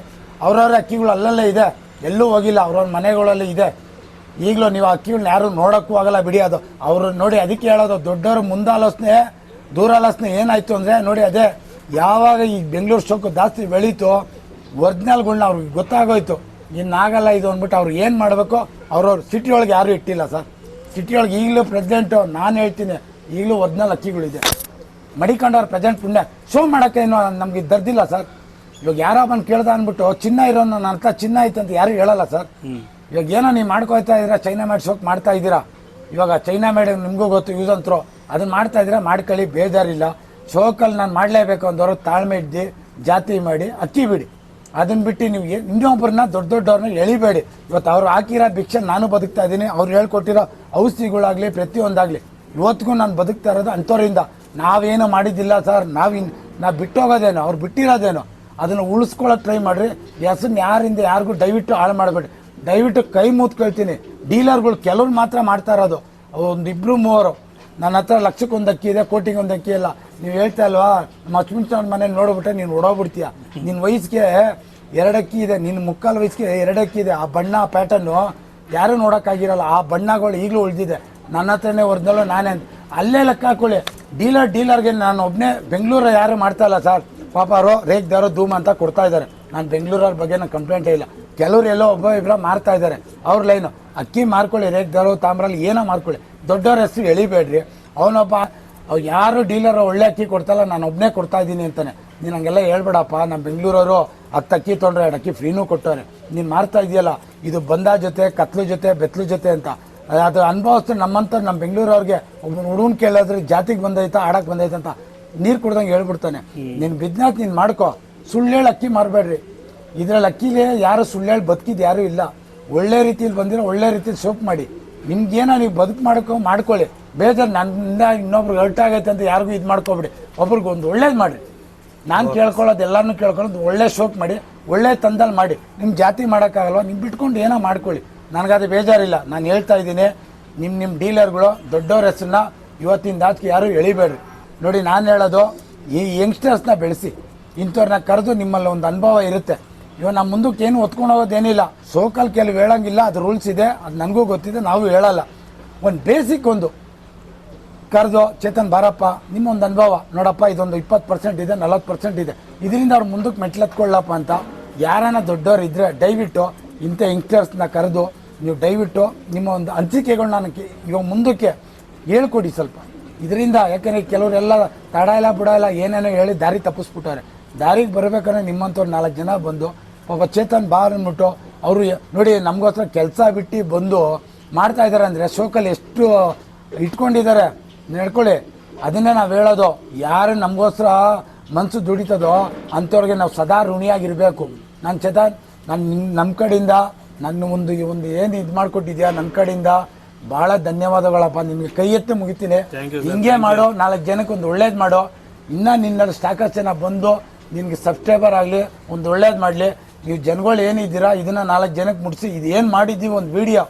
ಅವ್ರವ್ರ ಅಕ್ಕಿಗಳು ಅಲ್ಲಲ್ಲೇ ಇದೆ. ಎಲ್ಲೂ ಹೋಗಿಲ್ಲ. ಅವ್ರವ್ರ ಮನೆಗಳಲ್ಲಿ ಇದೆ. ಈಗಲೂ ನೀವು ಅಕ್ಕಿಗಳನ್ನ ಯಾರು ನೋಡೋಕ್ಕೂ ಆಗಲ್ಲ ಬಿಡಿ ಅದು. ಅವರು ನೋಡಿ ಅದಕ್ಕೆ ಹೇಳೋದು ದೊಡ್ಡವರು ಮುಂದಾಲೋಚನೆ, ದೂರಾಲೋಚನೆ ಏನಾಯಿತು ಅಂದರೆ ನೋಡಿ ಅದೇ. ಯಾವಾಗ ಈ ಬೆಂಗಳೂರು ಸ್ಟೋಕು ಜಾಸ್ತಿ ಬೆಳೀತು ಗುಣ ಅವ್ರಿಗೆ ಗೊತ್ತಾಗೋಯ್ತು. ಇನ್ನಾಗಲ್ಲ ಇದು ಅಂದ್ಬಿಟ್ಟು ಅವ್ರು ಏನು ಮಾಡಬೇಕು, ಅವ್ರವ್ರ ಸಿಟಿ ಒಳಗೆ ಯಾರೂ ಇಟ್ಟಿಲ್ಲ ಸರ್. ಸಿಟಿ ಒಳಗೆ ಈಗಲೂ ಪ್ರೆಸಿಡೆಂಟು ನಾನು ಹೇಳ್ತೀನಿ ಈಗಲೂ ಒರಿಜಿನಲ್ ಅಕ್ಕಿಗಳಿದೆ. ಮಡಿಕೊಂಡವ್ರ ಪ್ರೆಸೆಂಟ್ ಪುಣ್ಯ. ಶೋ ಮಾಡೋಕ್ಕೆ ಏನು ನಮ್ಗೆ ದರ್ದಿಲ್ಲ ಸರ್ ಇವಾಗ ಯಾರೋ ಬಂದು ಕೇಳ್ದ ಅಂದ್ಬಿಟ್ಟು ಚಿನ್ನ ಇರೋ ನನ್ನ ಹತ್ರ ಚಿನ್ನ ಐತೆ ಅಂತ ಯಾರು ಹೇಳಲ್ಲ ಸರ್ ಇವಾಗ ಏನೋ ನೀವು ಮಾಡ್ಕೋತಾ ಇದ್ದೀರಾ ಚೈನಾ ಮೇಡ್ ಶೋಕ್ ಮಾಡ್ತಾ ಇದ್ದೀರಾ? ಇವಾಗ ಚೈನಾ ಮೇಡ್ ನಿಮಗೂ ಗೊತ್ತು ಯೂಸ್ ಅಂತರು. ಅದನ್ನ ಮಾಡ್ತಾ ಇದ್ದೀರಾ ಮಾಡ್ಕೊಳ್ಳಿ ಬೇಜಾರಿಲ್ಲ. ಶೋಕಲ್ಲಿ ನಾನು ಮಾಡಲೇಬೇಕು ಅಂದವರು ತಾಳ್ಮೆ ಇದ್ದು ಜಾತಿ ಮಾಡಿ ಅಕ್ಕಿ ಬಿಡಿ. ಅದನ್ನ ಬಿಟ್ಟು ನೀವು ಇನ್ನೊಬ್ಬರನ್ನ ದೊಡ್ಡ ದೊಡ್ಡವ್ರನ್ನ ಎಳಿಬೇಡಿ. ಇವತ್ತು ಅವ್ರು ಹಾಕಿರೋ ಭಿಕ್ಷೆ ನಾನು ಬದುಕ್ತಾ ಇದ್ದೀನಿ ಅವ್ರು ಹೇಳ್ಕೊಟ್ಟಿರೋ ಔಷಧಿಗಳಾಗಲಿ, ಪ್ರತಿಯೊಂದಾಗಲಿ, ಇವತ್ತಿಗೂ ನಾನು ಬದುಕ್ತಾ ಇರೋದು ಅಂಥವ್ರಿಂದ ನಾವೇನು ಮಾಡಿದ್ದಿಲ್ಲ ಸರ್. ನಾವಿನ್ ನಾವು ಬಿಟ್ಟೋಗೋದೇನೋ, ಅವ್ರು ಬಿಟ್ಟಿರೋದೇನೋ, ಅದನ್ನು ಉಳಿಸ್ಕೊಳ್ಳೋಕೆ ಟ್ರೈ ಮಾಡಿರಿ. ಹೆಸರನ್ನ ಯಾರಿಂದ ಯಾರಿಗೂ ದಯವಿಟ್ಟು ಹಾಳು ಮಾಡಬೇಡಿ. ದಯವಿಟ್ಟು ಕೈ ಮೂತ್ಕೊಳ್ತೀನಿ. ಡೀಲರ್ಗಳು ಕೆಲವ್ರು ಮಾತ್ರ ಮಾಡ್ತಾ ಇರೋದು. ಒಂದು ಇಬ್ರು ಮೂವರು ನನ್ನ ಹತ್ರ ಲಕ್ಷಕ್ಕೆ ಒಂದು ಅಕ್ಕಿ ಇದೆ ಕೋಟಿಗೆ ಒಂದು ಅಕ್ಕಿ ಇಲ್ಲ. ನೀವು ಹೇಳ್ತಾ ಅಲ್ವಾ ನಮ್ಮ ಅಚ್ಚುಮುಚ್ಚನ ಮನೆ ನೋಡ್ಬಿಟ್ಟೆ ನೀನು ಓಡೋಗ್ಬಿಡ್ತೀಯ. ನಿನ್ನ ವಯಸ್ಸಿಗೆ ಎರಡು ಅಕ್ಕಿ ಇದೆ ನಿನ್ನ ಮುಕ್ಕಾಲು ವಯಸ್ಸಿಗೆ ಎರಡು ಅಕ್ಕಿ ಇದೆ. ಆ ಬಣ್ಣ ಪ್ಯಾಟರ್ನು ಯಾರೂ ನೋಡೋಕ್ಕಾಗಿರಲ್ಲ. ಆ ಬಣ್ಣಗಳು ಈಗಲೂ ಉಳಿದಿದೆ. ನನ್ನ ಹತ್ರನೇ ಹೊರದಲ್ಲೋ ನಾನೇ ಅಲ್ಲೇ ಲೆಕ್ಕ ಹಾಕೊಳ್ಳಿ. ಡೀಲರ್, ಡೀಲರ್ಗೆ ನಾನು ಒಬ್ಬನೇ ಬೆಂಗಳೂರು ಯಾರು ಮಾಡ್ತಾ ಇಲ್ಲ ಸರ್. ಪಾಪ ಅವರು ರೇಗ್ದಾರೋ ಧೂಮ್ ಅಂತ ಕೊಡ್ತಾ ಇದ್ದಾರೆ. ನಾನು ಬೆಂಗಳೂರವ್ರ ಬಗ್ಗೆ ನಾನು ಕಂಪ್ಲೇಂಟೇ ಇಲ್ಲ. ಕೆಲವ್ರು ಎಲ್ಲೋ ಒಬ್ಬ ಇಬ್ಬರ ಮಾರ್ತಾ ಇದ್ದಾರೆ. ಅವ್ರ ಲೈನು ಅಕ್ಕಿ ಮಾರ್ಕೊಳ್ಳಿ ರೇಗ್ದಾರೋ ತಾಮ್ರಲ್ಲಿ ಏನೋ ಮಾರ್ಕೊಳ್ಳಿ. ದೊಡ್ಡವ್ರ ಹೆಸರು ಎಳಿಬೇಡ್ರಿ. ಅವನೊಬ್ಬ ಅವ್ರು ಯಾರು ಡೀಲರ್ ಒಳ್ಳೆ ಅಕ್ಕಿ ಕೊಡ್ತಲ್ಲ ನಾನು ಒಬ್ಬನೇ ಕೊಡ್ತಾ ಇದ್ದೀನಿ ಅಂತಾನೆ. ನೀನು ಹಂಗೆಲ್ಲ ಹೇಳ್ಬೇಡಪ್ಪ ನಮ್ಮ ಬೆಂಗಳೂರವರು ಹತ್ತು ಅಕ್ಕಿ ತೊಗೊಂಡ್ರೆ ಎರಡು ಅಕ್ಕಿ ಫ್ರೀನೂ ಕೊಟ್ಟವ್ರೆ. ನೀನು ಮಾರ್ತಾ ಇದೆಯಲ್ಲ ಇದು ಬಂದ ಜೊತೆ ಕತ್ಲು ಜೊತೆ ಬೆತ್ಲು ಜೊತೆ ಅಂತ. ಅದು ಅನುಭವಿಸ್ತು ನಮ್ಮಂತ ನಮ್ಮ ಬೆಂಗಳೂರವ್ರಿಗೆ ಒಬ್ಬ ಹುಡುಗನ್ ಕೇಳಿದ್ರೆ ಜಾತಿಗೆ ಬಂದೈತಾ ಆಡಕ್ಕೆ ಬಂದೈತೆ ಅಂತ ನೀರು ಕುಡ್ದಂಗೆ ಹೇಳ್ಬಿಡ್ತಾನೆ. ನಿನ್ನ ಬಿಸ್ನೆಸ್ ನೀನು ಮಾಡ್ಕೋ. ಸುಳ್ಳು ಹೇಳಿ ಅಕ್ಕಿ ಮಾರಬೇಡ್ರಿ. ಇದ್ರಲ್ಲಿ ಅಕ್ಕಿಲೇ ಯಾರು ಸುಳ್ಳು ಹೇಳಿ ಬದುಕಿದ್ ಯಾರು ಇಲ್ಲ. ಒಳ್ಳೆ ರೀತಿಯಲ್ಲಿ ಬಂದಿರೋ ಒಳ್ಳೆ ರೀತಿಯಲ್ಲಿ ಸೋಪ್ ಮಾಡಿ. ನಿಮ್ಗೇನೋ ನೀವು ಬದುಕು ಮಾಡ್ಕೊ ಮಾಡ್ಕೊಳ್ಳಿ. ಬೇಜಾರು ನನ್ನಿಂದ ಇನ್ನೊಬ್ರಿಗೆ ಹರ್ಟ್ ಆಗೈತೆ ಅಂತ ಯಾರಿಗೂ ಇದು ಮಾಡ್ಕೊಬಿಡಿ. ಒಬ್ರಿಗೆ ಒಂದು ಒಳ್ಳೇದು ಮಾಡಿರಿ. ನಾನು ಕೇಳ್ಕೊಳ್ಳೋದು ಎಲ್ಲಾನು ಕೇಳ್ಕೊಳ್ಳೋದು ಒಳ್ಳೆ ಶೋಕ್ ಮಾಡಿ ಒಳ್ಳೆ ತಂದಲ್ಲಿ ಮಾಡಿ. ನಿಮ್ಮ ಜಾತಿ ಮಾಡೋಕ್ಕಾಗಲ್ವ? ನಿಮ್ಗೆ ಬಿಟ್ಕೊಂಡು ಏನೋ ಮಾಡ್ಕೊಳ್ಳಿ. ನನಗದು ಬೇಜಾರಿಲ್ಲ. ನಾನು ಹೇಳ್ತಾ ಇದ್ದೀನಿ. ನಿಮ್ಮ ನಿಮ್ಮ ಡೀಲರ್ಗಳು ದೊಡ್ಡವ್ರ ಹೆಸರನ್ನ ಇವತ್ತಿನ ಆಚೆಗೆ ಯಾರೂ ಎಳಿಬೇಡ್ರಿ. ನೋಡಿ ನಾನು ಹೇಳೋದು ಈ ಯಂಗ್ಸ್ಟರ್ಸ್ನ ಬೆಳೆಸಿ. ಇಂಥವ್ರನ್ನ ಕರೆದು ನಿಮ್ಮಲ್ಲಿ ಒಂದು ಅನುಭವ ಇರುತ್ತೆ. ಇವಾಗ ನಮ್ಮ ಮುಂದಕ್ಕೆ ಏನು ಹೊತ್ಕೊಂಡು ಹೋಗೋದೇನಿಲ್ಲ ಸೋಕಲ್ ಕೆಲವು ಹೇಳಂಗಿಲ್ಲ, ಅದು ರೂಲ್ಸ್ ಇದೆ, ಅದು ನನಗೂ ಗೊತ್ತಿದೆ, ನಾವು ಹೇಳಲ್ಲ. ಒಂದು ಬೇಸಿಕ್ ಒಂದು. ಕರೆದು, ಚೇತನ್ ಬಾರಪ್ಪ ನಿಮ್ಮ ಒಂದು ಅನುಭವ. ನೋಡಪ್ಪ, ಇದೊಂದು ಇಪ್ಪತ್ತು ಪರ್ಸೆಂಟ್ ಇದೆ, ನಲವತ್ತು ಪರ್ಸೆಂಟ್ ಇದೆ. ಇದರಿಂದ ಅವ್ರು ಮುಂದಕ್ಕೆ ಮೆಟ್ಲತ್ಕೊಳ್ಳಪ್ಪ ಅಂತ ಯಾರನ್ನ ದೊಡ್ಡವ್ರು ಇದ್ರೆ ದಯವಿಟ್ಟು ಇಂಥ ಯಂಗ್ಸ್ಟರ್ಸ್ನ ಕರೆದು ನೀವು ದಯವಿಟ್ಟು ನಿಮ್ಮ ಒಂದು ಅನಿಸಿಕೆಗಳನ್ನ ನನಗೆ ಇವಾಗ ಮುಂದಕ್ಕೆ ಹೇಳ್ಕೊಡಿ ಸ್ವಲ್ಪ. ಇದರಿಂದ ಯಾಕಂದರೆ ಕೆಲವರೆಲ್ಲ ತಡ ಇಲ್ಲ, ಬಿಡ ಇಲ್ಲ, ಏನೇನೋ ಹೇಳಿ ದಾರಿ ತಪ್ಪಿಸ್ಬಿಟ್ಟವ್ರೆ. ದಾರಿಗೆ ಬರಬೇಕಂದ್ರೆ ನಿಮ್ಮಂಥವ್ರು ನಾಲ್ಕು ಜನ ಬಂದು ಪಾಪ ಚೇತನ್ ಬಾರ್ ಅಂದ್ಬಿಟ್ಟು ಅವರು ನೋಡಿ ನಮಗೋಸ್ಕರ ಕೆಲಸ ಬಿಟ್ಟು ಬಂದು ಮಾಡ್ತಾ ಇದ್ದಾರೆ ಅಂದರೆ ಶೋಕಲ್ಲಿ ಎಷ್ಟು ಇಟ್ಕೊಂಡಿದ್ದಾರೆ ನಡ್ಕೊಳ್ಳಿ. ಅದನ್ನೇ ನಾವು ಹೇಳೋದು. ಯಾರು ನಮಗೋಸ್ಕರ ಮನಸ್ಸು ದುಡಿತದೋ ಅಂಥವ್ರಿಗೆ ನಾವು ಸದಾ ಋಣಿಯಾಗಿರಬೇಕು. ನಾನು ಚೇತನ್ ನಾನು ನಮ್ಮ ಕಡೆಯಿಂದ ನನ್ನ ಒಂದು ಈ ಒಂದು ಏನು ಇದು ಮಾಡಿಕೊಟ್ಟಿದ್ಯಾ ನನ್ನ ಕಡೆಯಿಂದ ಭಾಳ ಧನ್ಯವಾದಗಳಪ್ಪ. ನಿಮಗೆ ಕೈ ಎತ್ತಿ ಮುಗಿತೀನಿ. ಹಿಂಗೆ ಮಾಡೋ ನಾಲ್ಕು ಜನಕ್ಕೆ ಒಂದು ಒಳ್ಳೇದು ಮಾಡೋ ಇನ್ನೂ ನಿನ್ನ ಸ್ಟಾಕರ್ಸ್ ಜನ ಬಂದು ನಿನಗೆ ಸಬ್ಸ್ಕ್ರೈಬರ್ ಆಗಲಿ ಒಂದು ಒಳ್ಳೇದು ಮಾಡಲಿ. ನೀವು ಜನಗಳು ಏನಿದ್ದೀರಾ ಇದನ್ನ ನಾಲ್ಕು ಜನಕ್ಕೆ ಮುಟ್ಸಿ ಇದು ಏನು ಮಾಡಿದ್ದೀವಿ ಒಂದು ವಿಡಿಯೋ.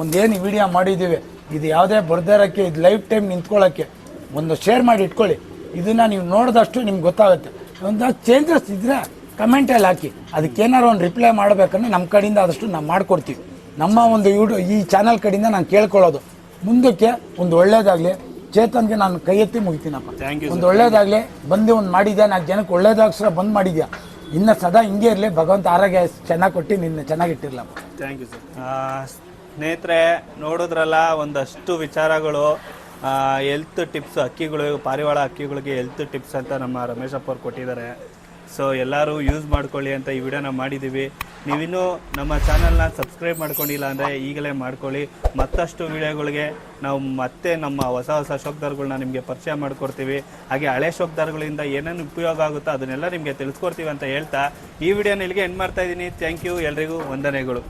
ಒಂದು ಏನು ವಿಡಿಯೋ ಮಾಡಿದ್ದೀವಿ ಇದು ಯಾವುದೇ ಬರ್ದಿರೋಕ್ಕೆ ಇದು ಲೈಫ್ ಟೈಮ್ ನಿಂತ್ಕೊಳ್ಳೋಕ್ಕೆ ಒಂದು ಶೇರ್ ಮಾಡಿ ಇಟ್ಕೊಳ್ಳಿ. ಇದನ್ನ ನೀವು ನೋಡಿದಷ್ಟು ನಿಮ್ಗೆ ಗೊತ್ತಾಗುತ್ತೆ. ಒಂದು ಚೇಂಜಸ್ ಇದ್ರೆ ಕಮೆಂಟಲ್ಲಿ ಹಾಕಿ. ಅದಕ್ಕೇನಾರು ಒಂದು ರಿಪ್ಲೈ ಮಾಡಬೇಕಂದ್ರೆ ನಮ್ಮ ಕಡೆಯಿಂದ ಆದಷ್ಟು ನಾವು ಮಾಡ್ಕೊಡ್ತೀವಿ. ನಮ್ಮ ಒಂದು ಯೂಟ್ಯೂ ಈ ಚಾನಲ್ ಕಡೆಯಿಂದ ನಾನು ಕೇಳ್ಕೊಳ್ಳೋದು. ಮುಂದಕ್ಕೆ ಒಂದು ಒಳ್ಳೇದಾಗಲಿ. ಚೇತನ್ಗೆ ನಾನು ಕೈ ಎತ್ತಿ ಮುಗಿತೀನಪ್ಪ. ಒಂದು ಒಳ್ಳೇದಾಗಲಿ. ಬಂದು ಒಂದು ಮಾಡಿದ್ಯಾ ನಾಲ್ಕು ಜನಕ್ಕೆ ಒಳ್ಳೇದಾಗ್ಸ್ರ ಬಂದ್ ಮಾಡಿದ್ಯಾ? ಇನ್ನು ಸದಾ ಹಿಂಗೆ ಇರಲಿ, ಭಗವಂತ ಆರೋಗ್ಯ ಚೆನ್ನಾಗಿ ಕೊಟ್ಟು ನಿನ್ನ ಚೆನ್ನಾಗಿಟ್ಟಿರ್ಲಪ್ಪ ಥ್ಯಾಂಕ್ ಯು ಸರ್ ಸ್ನೇಹಿತರೆ, ನೋಡಿದ್ರಲ್ಲ, ಒಂದಷ್ಟು ವಿಚಾರಗಳು ಹೆಲ್ತ್ ಟಿಪ್ಸ್ ಅಕ್ಕಿಗಳು ಪಾರಿವಾಳ ಅಕ್ಕಿಗಳಿಗೆ ಹೆಲ್ತ್ ಟಿಪ್ಸ್ ಅಂತ ನಮ್ಮ ರಮೇಶಪ್ಪ ಅವ್ರು ಕೊಟ್ಟಿದ್ದಾರೆ. ಸೊ ಎಲ್ಲರೂ ಯೂಸ್ ಮಾಡ್ಕೊಳ್ಳಿ ಅಂತ ಈ ವಿಡಿಯೋನ ಮಾಡಿದ್ದೀವಿ ನೀವಿನ್ನೂ ನಮ್ಮ ಚಾನಲ್ನ ಸಬ್ಸ್ಕ್ರೈಬ್ ಮಾಡ್ಕೊಂಡಿಲ್ಲ ಅಂದರೆ ಈಗಲೇ ಮಾಡ್ಕೊಳ್ಳಿ. ಮತ್ತಷ್ಟು ವಿಡಿಯೋಗಳಿಗೆ ನಾವು ಮತ್ತೆ ನಮ್ಮ ಹೊಸ ಹೊಸ ಶೋಕ್ದಾರ್ಗಳನ್ನ ನಿಮಗೆ ಪರಿಚಯ ಮಾಡಿಕೊಡ್ತೀವಿ. ಹಾಗೆ ಹಳೆ ಶೋಕ್ದಾರ್ಗಳಿಂದ ಏನೇನು ಉಪಯೋಗ ಆಗುತ್ತೋ ಅದನ್ನೆಲ್ಲ ನಿಮಗೆ ತಿಳಿಸ್ಕೊಡ್ತೀವಿ ಅಂತ ಹೇಳ್ತಾ ಈ ವಿಡಿಯೋನ ಇಲ್ಲಿಗೆ ಎಂಡ್ ಮಾಡ್ತಾ ಇದ್ದೀನಿ. ಥ್ಯಾಂಕ್ ಯು ಎಲ್ರಿಗೂ. ವಂದನೆಗಳು.